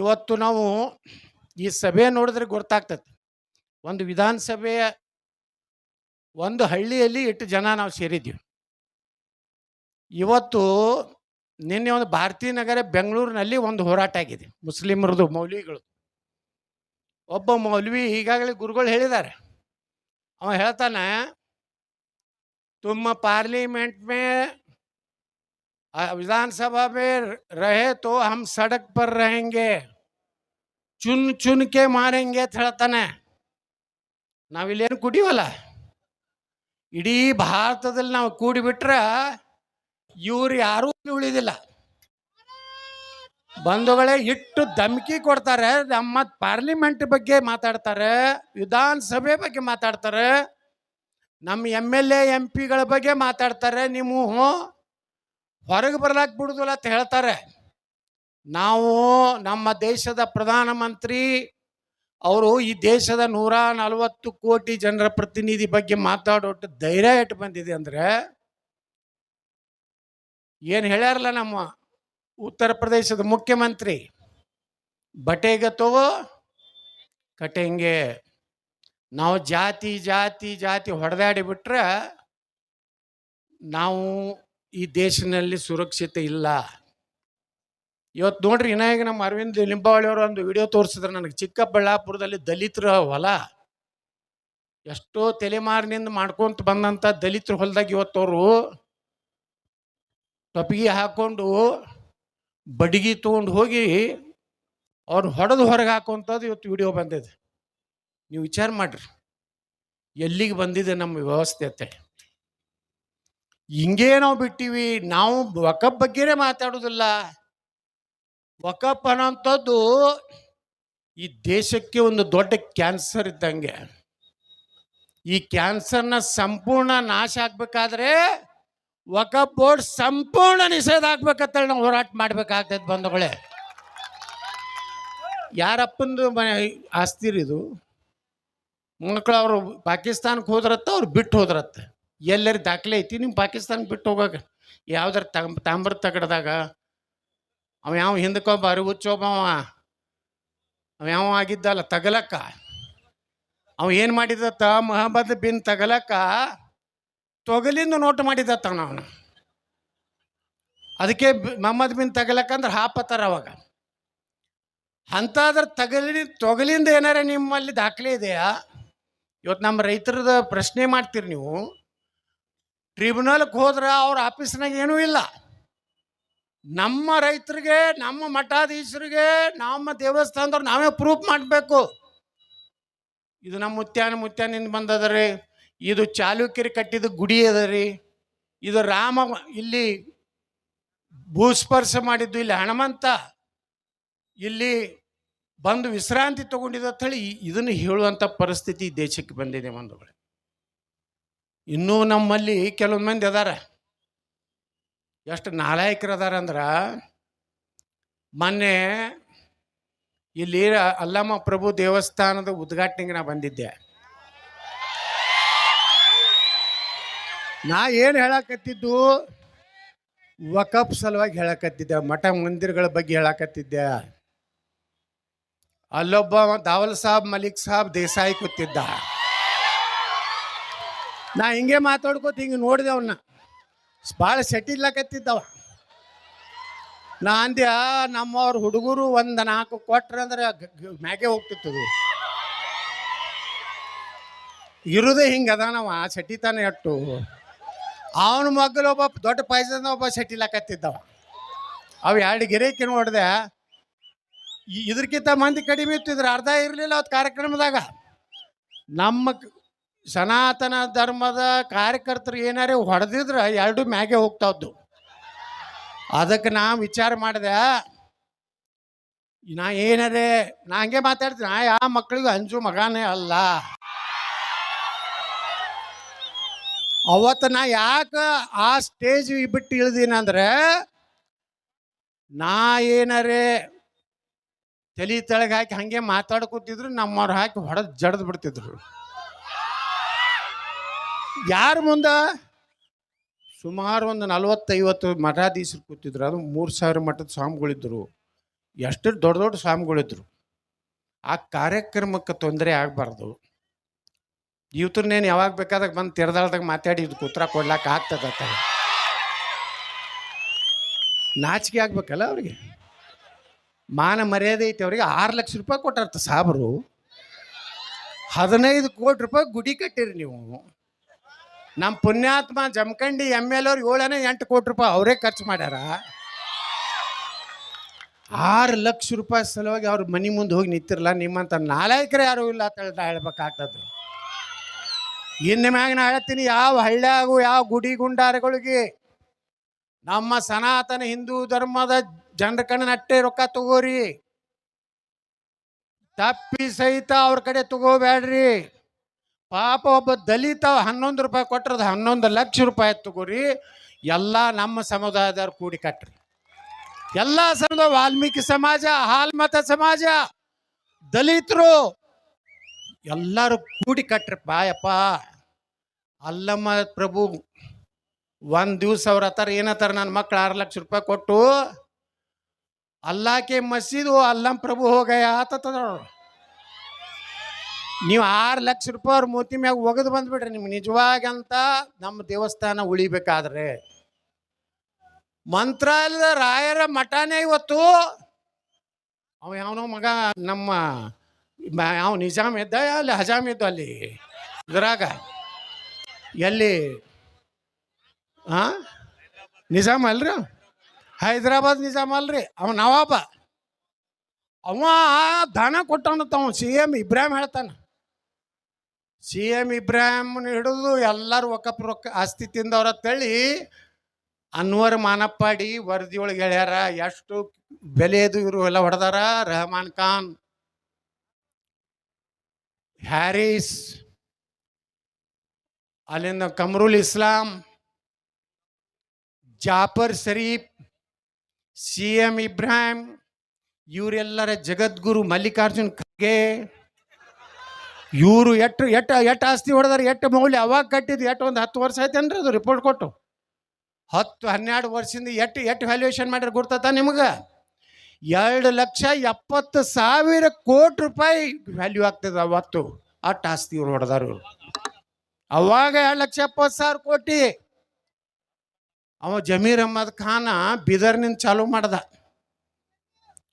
ಇವತ್ತು ನಾವು ಈ ಸಭೆ ನೋಡಿದ್ರೆ ಗೊತ್ತಾಗ್ತದೆ. ಒಂದು ವಿಧಾನಸಭೆಯ ಒಂದು ಹಳ್ಳಿಯಲ್ಲಿ ಇಟ್ಟು ಜನ ನಾವು ಸೇರಿದ್ದೀವಿ. ಇವತ್ತು ನಿನ್ನೆ ಒಂದು ಭಾರತೀಯ ನಗರ ಬೆಂಗಳೂರಿನಲ್ಲಿ ಒಂದು ಹೋರಾಟ ಆಗಿದೆ. ಮುಸ್ಲಿಮರದು ಮೌಲ್ವಿಗಳು. ಒಬ್ಬ ಮೌಲ್ವಿ ಈಗಾಗಲೇ ಗುರುಗಳು ಹೇಳಿದ್ದಾರೆ. ಅವ ಹೇಳ್ತಾನೆ, ತುಮ್ಮ ಪಾರ್ಲಿಮೆಂಟ್ ಮೇ ಆ, ವಿಧಾನಸಭಾ में रहे तो हम सड़क पर रहेंगे ಚುನ್ ಚುನ್ಕೆ ಮಾರೆಂಗೆ ಅಂತ ಹೇಳ್ತಾನೆ ನಾವಿಲ್ಲೇನು ಕುಡಿವಲ್ಲ ಇಡೀ ಭಾರತದಲ್ಲಿ ನಾವು ಕೂಡಿಬಿಟ್ರೆ ಇವ್ರು ಯಾರೂ ಉಳಿದಿಲ್ಲ ಬಂಧುಗಳೇ ಇಟ್ಟು ಧಮಕಿ ಕೊಡ್ತಾರೆ ನಮ್ಮ ಪಾರ್ಲಿಮೆಂಟ್ ಬಗ್ಗೆ ಮಾತಾಡ್ತಾರೆ ವಿಧಾನಸಭೆ ಬಗ್ಗೆ ಮಾತಾಡ್ತಾರೆ ನಮ್ಮ ಎಮ್ ಎಲ್ ಎ ಎಂ ಪಿಗಳ ಬಗ್ಗೆ ಮಾತಾಡ್ತಾರೆ ನೀವು ಹೊರಗೆ ಬರ್ಲಾಕ್ ಬಿಡುದಿಲ್ಲ ಅಂತ ಹೇಳ್ತಾರೆ. ನಾವು ನಮ್ಮ ದೇಶದ ಪ್ರಧಾನಮಂತ್ರಿ ಅವರು ಈ ದೇಶದ ನೂರ ನಲವತ್ತು ಕೋಟಿ ಜನರ ಪ್ರತಿನಿಧಿ ಬಗ್ಗೆ ಮಾತಾಡೋಟ್ಟು ಧೈರ್ಯ ಇಟ್ಟು ಬಂದಿದೆ ಅಂದ್ರೆ ಏನು ಹೇಳ್ಯಾರಲ್ಲ ನಮ್ಮ ಉತ್ತರ ಪ್ರದೇಶದ ಮುಖ್ಯಮಂತ್ರಿ ಬಟೇಗತೋ ಕಟೆಂಗೆ. ನಾವು ಜಾತಿ ಜಾತಿ ಜಾತಿ ಹೊಡೆದಾಡಿ ಬಿಟ್ರೆ ನಾವು ಈ ದೇಶದಲ್ಲಿ ಸುರಕ್ಷಿತ ಇಲ್ಲ. ಇವತ್ತು ನೋಡ್ರಿ ಇನ್ನಾಗ ನಮ್ಮ ಅರವಿಂದ್ ಲಿಂಬಾವಳಿ ಅವರು ಒಂದು ವಿಡಿಯೋ ತೋರಿಸಿದ್ರೆ ನನಗೆ. ಚಿಕ್ಕಬಳ್ಳಾಪುರದಲ್ಲಿ ದಲಿತರ ಹೊಲ ಎಷ್ಟೋ ತಲೆಮಾರಿನಿಂದ ಮಾಡ್ಕೊಂತ ಬಂದಂಥ ದಲಿತರ ಹೊಲದಾಗ ಇವತ್ತವರು ಟೊಪಿಗೆ ಹಾಕೊಂಡು ಬಡಿಗೆ ತೊಗೊಂಡು ಹೋಗಿ ಅವ್ರು ಹೊಡೆದು ಹೊರಗೆ ಹಾಕುವಂಥದ್ದು ಇವತ್ತು ವಿಡಿಯೋ ಬಂದಿದೆ. ನೀವು ವಿಚಾರ ಮಾಡ್ರಿ. ಎಲ್ಲಿಗೆ ಬಂದಿದೆ ನಮ್ಮ ವ್ಯವಸ್ಥೆ ಅಂತ ಹಿಂಗೇ ನಾವು ಬಿಟ್ಟಿವಿ, ನಾವು ವಕಪ್ ಬಗ್ಗೆನೇ ಮಾತಾಡೋದಿಲ್ಲ. ವಕಪ್ ಅನ್ನೋಂಥದ್ದು ಈ ದೇಶಕ್ಕೆ ಒಂದು ದೊಡ್ಡ ಕ್ಯಾನ್ಸರ್ ಇದ್ದಂಗೆ. ಈ ಕ್ಯಾನ್ಸರ್ನ ಸಂಪೂರ್ಣ ನಾಶ ಆಗ್ಬೇಕಾದ್ರೆ ವಕಪ್ ಬೋರ್ಡ್ ಸಂಪೂರ್ಣ ನಿಷೇಧ ಆಗ್ಬೇಕಂತೇಳಿ ನಾವು ಹೋರಾಟ ಮಾಡ್ಬೇಕಾಗ್ತದೆ ಬಂಧುಗಳೇ. ಯಾರಪ್ಪಂದು ಮನೆ ಆಸ್ತಿ ರೀ ಇದು? ಮಕ್ಕಳು ಅವರು ಪಾಕಿಸ್ತಾನಕ್ಕೆ ಹೋದ್ರತ್ತ ಅವ್ರು ಬಿಟ್ಟು ಹೋದ್ರತ್ತ. ಎಲ್ಲರ ದಾಖಲೆ ಐತಿ ನಿಮ್ಮ ಪಾಕಿಸ್ತಾನ ಬಿಟ್ಟು ಹೋಗಾಗ ಯಾವ್ದಾರ ತಗ ತಾಮ್ರ ತಗಡ್ದಾಗ, ಅವ ಯಾವ ಹಿಂದಕ್ಕೊಬ್ಬ ಅರಿವು ಅವ. ಅವ ಯಾವ ಆಗಿದ್ದಲ್ಲ, ತಗಲಕ್ಕ. ಅವ ಏನು ಮಾಡಿದತ್ತ, ಮೊಹಮ್ಮದ್ ಬಿನ್ ತಗಲಕ್ಕ. ತೊಗಲಿಂದ ನೋಟ್ ಮಾಡಿದತ್ತ ಅವನು ಅದಕ್ಕೆ ಮೊಹಮ್ಮದ್ ಬಿನ್ ತಗಲಕ್ಕ ಅಂದ್ರೆ ಹಾಪತ್ತಾರ ಅವಾಗ. ಅಂತಾದ್ರೆ ತಗಲಿ ತೊಗಲಿಂದ ಏನಾರ ನಿಮ್ಮಲ್ಲಿ ದಾಖಲೆ ಇದೆಯಾ? ಇವತ್ತು ನಮ್ಮ ರೈತರದ ಪ್ರಶ್ನೆ ಮಾಡ್ತೀರಿ ನೀವು. ಟ್ರಿಬ್ಯುನಲ್ಗೆ ಹೋದ್ರೆ ಅವ್ರ ಆಫೀಸ್ನಾಗ ಏನೂ ಇಲ್ಲ. ನಮ್ಮ ರೈತರಿಗೆ, ನಮ್ಮ ಮಠಾಧೀಶರಿಗೆ, ನಮ್ಮ ದೇವಸ್ಥಾನದವ್ರು ನಾವೇ ಪ್ರೂಫ್ ಮಾಡಬೇಕು. ಇದು ನಮ್ಮ ಮುತ್ಯಾನ ಮುತ್ಯಾನಿಂದ ಬಂದದ ರೀ. ಇದು ಚಾಲುಕ್ಯರು ಕಟ್ಟಿದ ಗುಡಿ ಅದ ಇದು ರಾಮ ಇಲ್ಲಿ ಭೂಸ್ಪರ್ಶ ಮಾಡಿದ್ದು, ಇಲ್ಲಿ ಹನುಮಂತ ಇಲ್ಲಿ ಬಂದು ವಿಶ್ರಾಂತಿ ತಗೊಂಡಿದ್ದ ಹೇಳಿ ಇದನ್ನು ಹೇಳುವಂಥ ಪರಿಸ್ಥಿತಿ ದೇಶಕ್ಕೆ ಬಂದಿದೆ ಬಂಧುಗಳೇ. ಇನ್ನೂ ನಮ್ಮಲ್ಲಿ ಕೆಲವೊಂದು ಮಂದಿ ಅದಾರ. ಎಷ್ಟು ನಾಲಾಯಕರು ಅದಾರ ಅಂದ್ರೆ ಮೊನ್ನೆ ಇಲ್ಲಿ ಅಲ್ಲಮ್ಮ ಪ್ರಭು ದೇವಸ್ಥಾನದ ಉದ್ಘಾಟನೆಗೆ ನಾ ಬಂದಿದ್ದೆ. ನಾ ಏನು ಹೇಳಕತ್ತಿದ್ದು? ವಕಪ್ ಸಲುವಾಗಿ ಹೇಳಕತ್ತಿದ್ದೆ, ಮಠ ಮಂದಿರಗಳ ಬಗ್ಗೆ ಹೇಳಕತ್ತಿದ್ದೆ. ಅಲ್ಲೊಬ್ಬ ದಾವಲ್ ಸಾಬ್, ಮಲಿಕ್ ಸಾಬ್, ದೇಸಾಯಿ ಕೂತಿದ್ದ. ನಾ ಹಿಂಗೆ ಮಾತಾಡ್ಕೋತ ಹಿಂಗೆ ನೋಡಿದೆ ಅವನ್ನ ಭಾಳ ಸೆಟಿಲ್ಲಕತ್ತಿದ್ದವ ನಾ ಅಂದ್ಯ ನಮ್ಮವ್ರ ಹುಡುಗರು ಒಂದು ನಾಲ್ಕು ಕೊಟ್ರೆ ಅಂದ್ರೆ ಮ್ಯಾಗೆ ಹೋಗ್ತಿತ್ತು ಇರುದೇ ಹಿಂಗೆ ಅದಾನವ ಸೆಟ್ಟಿತಾನೆ ಅಟ್ಟು. ಅವನ ಮಗ್ಗಲು ಒಬ್ಬ ದೊಡ್ಡ ಪಾಯ್ಸದ ಒಬ್ಬ ಸೆಟಿಲಕತ್ತಿದ್ದವ ಅವು. ಎರಡು ಗಿರೇಕಿ ನೋಡಿದೆ ಇದಕ್ಕಿಂತ ಮಂದಿ ಕಡಿಮೆ ಇತ್ತು, ಇದ್ರ ಅರ್ಧ ಇರಲಿಲ್ಲ ಅವತ್ತು ಕಾರ್ಯಕ್ರಮದಾಗ. ನಮ್ಮ ಸನಾತನ ಧರ್ಮದ ಕಾರ್ಯಕರ್ತರು ಏನಾರೇ ಹೊಡೆದಿದ್ರೆ ಎರಡು ಮ್ಯಾಗೆ ಹೋಗ್ತಾವ್ದು ಅದಕ್ಕೆ ನಾ ವಿಚಾರ ಮಾಡಿದೆ, ನಾ ಏನಾರೇ, ನಾ ಹಂಗೆ ಮಾತಾಡ್ತೀನಿ, ನಾ ಯಾವ ಮಕ್ಕಳಿಗೂ ಅಂಜು ಮಗನೇ ಅಲ್ಲ. ಅವತ್ತು ನಾ ಯಾಕೆ ಆ ಸ್ಟೇಜ್ ಬಿಟ್ಟು ಇಳ್ದೀನಂದ್ರೆ ನಾ ಏನಾರೆ ತಲೆ ತೆಳಗೆ ಹಾಕಿ ಹಂಗೆ ಮಾತಾಡ್ಕೊತಿದ್ರು, ನಮ್ಮವ್ರು ಹಾಕಿ ಹೊಡೆದು ಜಡ್ದು ಬಿಡ್ತಿದ್ರು. ಯಾರ ಮುಂದ? ಸುಮಾರು ಒಂದು ನಲವತ್ತೈವತ್ತು ಮಠಾಧೀಶರು ಕೂತಿದ್ರು. ಅದು ಮೂರು ಸಾವಿರ ಮಠದ ಸ್ವಾಮಿಗಳಿದ್ರು. ಎಷ್ಟು ದೊಡ್ಡ ದೊಡ್ಡ ಸ್ವಾಮಿಗಳಿದ್ರು. ಆ ಕಾರ್ಯಕ್ರಮಕ್ಕೆ ತೊಂದರೆ ಆಗಬಾರ್ದು. ಇವತ್ತನ್ನೇನು ಯಾವಾಗ ಬೇಕಾದಾಗ ಬಂದು ತೆರೆದಾಳ್ದಾಗ ಮಾತಾಡಿ ಇದು ಉತ್ತರ ಕೊಡ್ಲಾಕ ಆಗ್ತದ ನಾಚಿಕೆ ಆಗ್ಬೇಕಲ್ಲ ಅವ್ರಿಗೆ. ಮಾನ ಮರ್ಯಾದೆ ಐತೆ ಅವ್ರಿಗೆ. ಆರು ಲಕ್ಷ ರೂಪಾಯಿ ಕೊಟ್ಟಾರ್ತ ಸಾಬ್ರು. ಹದಿನೈದು ಕೋಟಿ ರೂಪಾಯಿ ಗುಡಿ ಕಟ್ಟಿರಿ ನೀವು. ನಮ್ಮ ಪುಣ್ಯಾತ್ಮ ಜಮಖಂಡಿ ಎಂ ಎಲ್ ಅವ್ರು ಏಳನೇ ಎಂಟು ಕೋಟಿ ರೂಪಾಯಿ ಅವರೇ ಖರ್ಚು ಮಾಡ್ಯಾರ. ಆರು ಲಕ್ಷ ರೂಪಾಯಿ ಸಲುವಾಗಿ ಅವ್ರ ಮನೆ ಮುಂದೆ ಹೋಗಿ ನಿಂತಿರಲ್ಲ ನಿಮ್ಮಂತ ನಾಲ್ಕರೆ ಯಾರು ಇಲ್ಲ ಅಂತ ಹೇಳ್ತಾ ಹೇಳ್ಬೇಕಾಗ್ತದೆ. ಇನ್ನು ಮ್ಯಾಗ ನಾ ಹೇಳ್ತೀನಿ, ಯಾವ ಹಳ್ಳ್ಯಾಗು, ಯಾವ ಗುಡಿ ಗುಂಡಾರಗಳಿಗೆ ನಮ್ಮ ಸನಾತನ ಹಿಂದೂ ಧರ್ಮದ ಜನರ ಕಣ್ಣು ನಟ್ಟೆ ರೊಕ್ಕ ತಗೋರಿ. ತಪ್ಪಿ ಸಹಿತ ಅವ್ರ ಕಡೆ ತಗೋಬೇಡ್ರಿ. ಪಾಪ ಒಬ್ಬ ದಲಿತ ಹನ್ನೊಂದು ರೂಪಾಯಿ ಕೊಟ್ಟರೆ ಹನ್ನೊಂದು ಲಕ್ಷ ರೂಪಾಯಿ ತಗೋರಿ ಎಲ್ಲ ನಮ್ಮ ಸಮುದಾಯದವ್ರು ಕೂಡಿ ಕಟ್ಟ್ರಿ ಎಲ್ಲ ಸಮುದಾಯ, ವಾಲ್ಮೀಕಿ ಸಮಾಜ ಹಾಲ್ಮತ ಸಮಾಜ, ದಲಿತರು ಎಲ್ಲರೂ ಕೂಡಿ ಕಟ್ಟ್ರಿ ಪಾಯಪ್ಪ ಅಲ್ಲಮ್ಮ ಪ್ರಭು, ಒಂದು ದಿವಸ ಅವ್ರ ಹತ್ತಾರ ಏನತ್ತಾರ ನನ್ನ ಮಕ್ಳು ಆರು ಲಕ್ಷ ರೂಪಾಯಿ ಕೊಟ್ಟು, ಅಲ್ಲಾಕೆ ಮಸೀದು, ಅಲ್ಲಂ ಪ್ರಭು ಹೋಗಯ್ಯ ಆತದ ನೀವು ಆರು ಲಕ್ಷ ರೂಪಾಯಿ ಅವ್ರ ಮೂತಿ ಮ್ಯಾಗ ಒಗೆದು ಬಂದ್ಬಿಡ್ರಿ. ನಿಮ್ಗೆ ನಿಜವಾಗಂತ ನಮ್ಮ ದೇವಸ್ಥಾನ ಉಳಿಬೇಕಾದ್ರೆ. ಮಂತ್ರಾಲಯದ ರಾಯರ ಮಠನೇ ಇವತ್ತು. ಅವ ಯಾವನೋ ಮಗ ನಮ್ಮ ಯಾವ ನಿಜಾಮ್ ಇದ್ದ ಅಲ್ಲಿ ಹಜಾಮ್ ಇದ್ದ ಅಲ್ಲಿ? ಇದ್ರಾಗ? ಎಲ್ಲಿ? ಹಾ ನಿಜಾಮ್ ಅಲ್ರಿ ಹೈದರಾಬಾದ್ ನಿಜಾಮ್ ಅಲ್ರಿ. ಅವ ನವಾಬ. ಅವ ದಾನ ಕೊಟ್ಟವನು ತಾವ ಸಿ ಎಂ ಇಬ್ರಾಹಿಂ ಹೇಳ್ತಾನ. ಸಿ ಎಂ ಇಬ್ರಾಹಿಮ್ನ ಹಿಡಿದು ಎಲ್ಲರೂ ಒಕ್ಕಪ್ಪ ರೊಕ್ಕ ಆಸ್ತಿ ತಿಂದವ್ರ ತಳಿ ಅನ್ವರ್ ಮಾನಪ್ಪಾಡಿ ವರದಿ ಒಳಗೆ ಹೇಳ್ಯಾರ, ಎಷ್ಟು ಬೆಲೆದು ಇವರು ಎಲ್ಲ ಹೊಡೆದಾರ? ರೆಹಮಾನ್ ಖಾನ್. ಹ್ಯಾರಿಸ್, ಅಲ್ಲಿಂದ ಕಮ್ರುಲ್ ಇಸ್ಲಾಂ, ಜಾಫರ್ ಶರೀಫ್, ಸಿ ಎಂ ಇಬ್ರಾಹಿಂ, ಇವರೆಲ್ಲರ ಜಗದ್ಗುರು ಮಲ್ಲಿಕಾರ್ಜುನ್ ಖರ್ಗೆ ಇವರು ಎಟ್ಟು ಎಟ್ಟು ಎಷ್ಟು ಆಸ್ತಿ ಹೊಡೆದಾರೆ ಎಷ್ಟು ಮೌಲ್ಯ ಅವಾಗ ಕಟ್ಟಿದ್ದು ಎಷ್ಟು ಒಂದು ಹತ್ತು ವರ್ಷ ಆಯ್ತೇನ್ರಿ ಅದು ರಿಪೋರ್ಟ್ ಕೊಟ್ಟು? ಹತ್ತು, ಹನ್ನೆರಡು ವರ್ಷದಿಂದ ಎಷ್ಟು ಎಟ್ಟು ವ್ಯಾಲ್ಯೂಯೇಷನ್ ಮಾಡ್ಯಾರ ಗುರ್ತತ ನಿಮ್ಗೆ? ಎರಡು ಲಕ್ಷ ಎಪ್ಪತ್ತು ಸಾವಿರ ಕೋಟಿ ರೂಪಾಯಿ ವ್ಯಾಲ್ಯೂ ಆಗ್ತದೆ ಅವತ್ತು. ಅಷ್ಟು ಆಸ್ತಿ ಇವ್ರು ಹೊಡೆದಾರು ಅವಾಗ ಎರಡು ಲಕ್ಷ ಎಪ್ಪತ್ತು ಸಾವಿರ ಕೋಟಿ. ಅವ ಜಮೀರ್ ಅಹಮದ್ ಖಾನ ಬೀದರ್ನಿಂದ ಚಾಲೂ ಮಾಡ್ದ.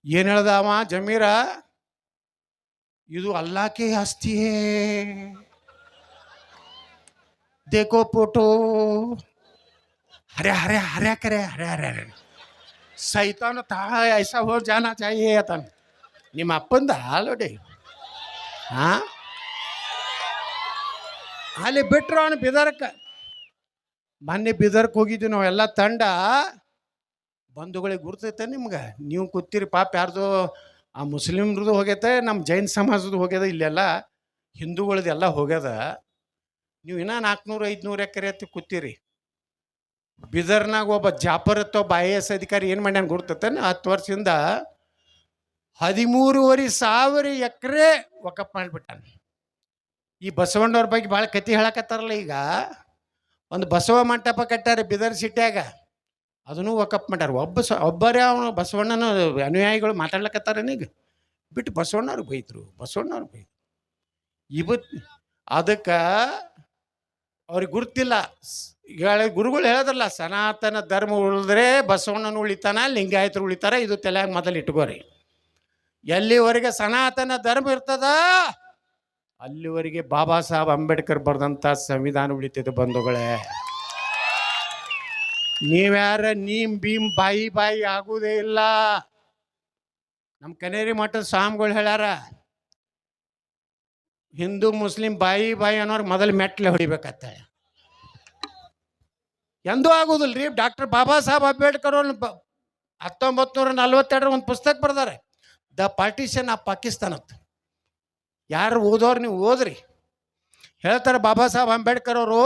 ಏನು ಹೇಳ್ದ ಅವ? ಜಮೀರ ಇದು ಅಲ್ಲಾಕೆ ಆಸ್ತಿಯೇ? ದೇಖೋ ಫೋಟೋ ಹರೆ ಹರೆ ಹರೆ ಕರೆ ಹರೆ ಹರೆ ಹರೆ ಸೈತಾನ ತಾ ಐಸಾ ಹೋ ಜಾನ ಚಾಹಿಯೇ ಅತನ ನಿಮ್ಮ ಅಪ್ಪಂದ ಹಾಲೋಡಿ ಹಾ? ಅಲ್ಲಿ ಬಿಟ್ರು ಅವನು ಬಿದರ್ಕ. ಮೊನ್ನೆ ಬಿದರ್ಕ್ ಹೋಗಿದ್ವಿ ನಾವೆಲ್ಲ ತಂಡ. ಬಂಧುಗಳಿಗೆ ಗುರ್ತೈತೆ ನಿಮ್ಗೆ. ನೀವು ಕೂತೀರಿ ಪಾಪ ಯಾರ್ದು ಆ ಮುಸ್ಲಿಮ್ರದ್ದು ಹೋಗ್ಯತೆ ನಮ್ಮ ಜೈನ್ ಸಮಾಜದ್ದು ಹೋಗ್ಯದ ಇಲ್ಲೆಲ್ಲ ಹಿಂದೂಗಳದೆಲ್ಲ ಹೋಗ್ಯದ. ನೀವು ಇನ್ನೂ ನಾಲ್ಕುನೂರು ಐದುನೂರು ಎಕರೆ ಅತ್ತಿ ಕೂತೀರಿ. ಬಿದರ್ನಾಗ ಒಬ್ಬ ಜಾಫರ್ ಅಥವಾ ಒಬ್ಬ ಐ ಎ ಎಸ್ ಅಧಿಕಾರಿ ಏನು ಮಾಡ್ಯಾನ ಗುರ್ತೈತೆ ಹತ್ತು ವರ್ಷದಿಂದ ಹದಿಮೂರುವರೆ ಸಾವಿರ ಎಕರೆ ಒಕಪ್ ಮಾಡಿಬಿಟ್ಟಾನೆ. ಈ ಬಸವಣ್ಣವ್ರ ಬಗ್ಗೆ ಭಾಳ ಕತಿ ಹೇಳಕತ್ತಾರಲ್ಲ ಈಗ. ಒಂದು ಬಸವ ಮಂಟಪ ಕಟ್ಟಾರೆ ಬಿದರ್ ಸಿಟ್ಯಾಗ. ಅದನ್ನು ವಕಪ್ ಮಾಡ್ಯಾರ. ಒಬ್ಬ ಸ, ಒಬ್ಬರೇ ಅವನು ಬಸವಣ್ಣನ ಅನುಯಾಯಿಗಳು ಮಾತಾಡ್ಲಕತ್ತಾರ ಈಗ? ಬಿಟ್ಟು ಬಸವಣ್ಣವ್ರಿಗೆ ಬೈತ್ರು ಬಸವಣ್ಣವ್ರಿಗೆ ಬೈದ್ರು. ಇವತ್ ಅದಕ್ಕೆ ಅವ್ರಿಗೆ ಗುರುತಿಲ್ಲ. ಗುರುಗಳು ಹೇಳಿದ್ರಲ್ಲ, ಸನಾತನ ಧರ್ಮ ಉಳಿದ್ರೆ ಬಸವಣ್ಣನ ಉಳಿತಾನ, ಲಿಂಗಾಯತರು ಉಳಿತಾರ, ಇದು ತಲೆಯಾಗ ಮೊದಲು ಇಟ್ಕೋರಿ. ಎಲ್ಲಿವರೆಗೆ ಸನಾತನ ಧರ್ಮ ಇರ್ತದ? ಅಲ್ಲಿವರೆಗೆ ಬಾಬಾ ಸಾಹೇಬ್ ಅಂಬೇಡ್ಕರ್ ಬರೆದಂಥ ಸಂವಿಧಾನ ಉಳಿತಿದೆ ಬಂಧುಗಳೇ. ನೀವ್ಯಾರ ನೀಮ್ ಭೀಮ್ ಬಾಯಿ ಬಾಯಿ ಆಗುವುದೇ ಇಲ್ಲ. ನಮ್ಮ ಕನೇರಿ ಮಠದ ಸ್ವಾಮಿಗಳು ಹೇಳ್ಯಾರ, ಹಿಂದೂ ಮುಸ್ಲಿಂ ಬಾಯಿ ಬಾಯಿ ಅನ್ನೋರು ಮೊದಲು ಮೆಟ್ಲೆ ಹೊಡಿಬೇಕತ್ತ ಎಂದೂ ಆಗುದಿಲ್ಲ ಡಾಕ್ಟರ್ ಬಾಬಾ ಸಾಹೇಬ್ ಅಂಬೇಡ್ಕರ್ ಹತ್ತೊಂಬತ್ತು ನೂರ ನಲ್ವತ್ತೆರಡರ ಒಂದು ಪುಸ್ತಕ ಬರ್ದಾರೆ, ದ ಪಾರ್ಟಿಷನ್ ಆಫ್ ಪಾಕಿಸ್ತಾನ ಅಂತ. ಯಾರು ಓದೋರು ನೀವು ಓದ್ರಿ. ಹೇಳ್ತಾರೆ ಬಾಬಾ ಸಾಹೇಬ್ ಅಂಬೇಡ್ಕರ್ ಅವರು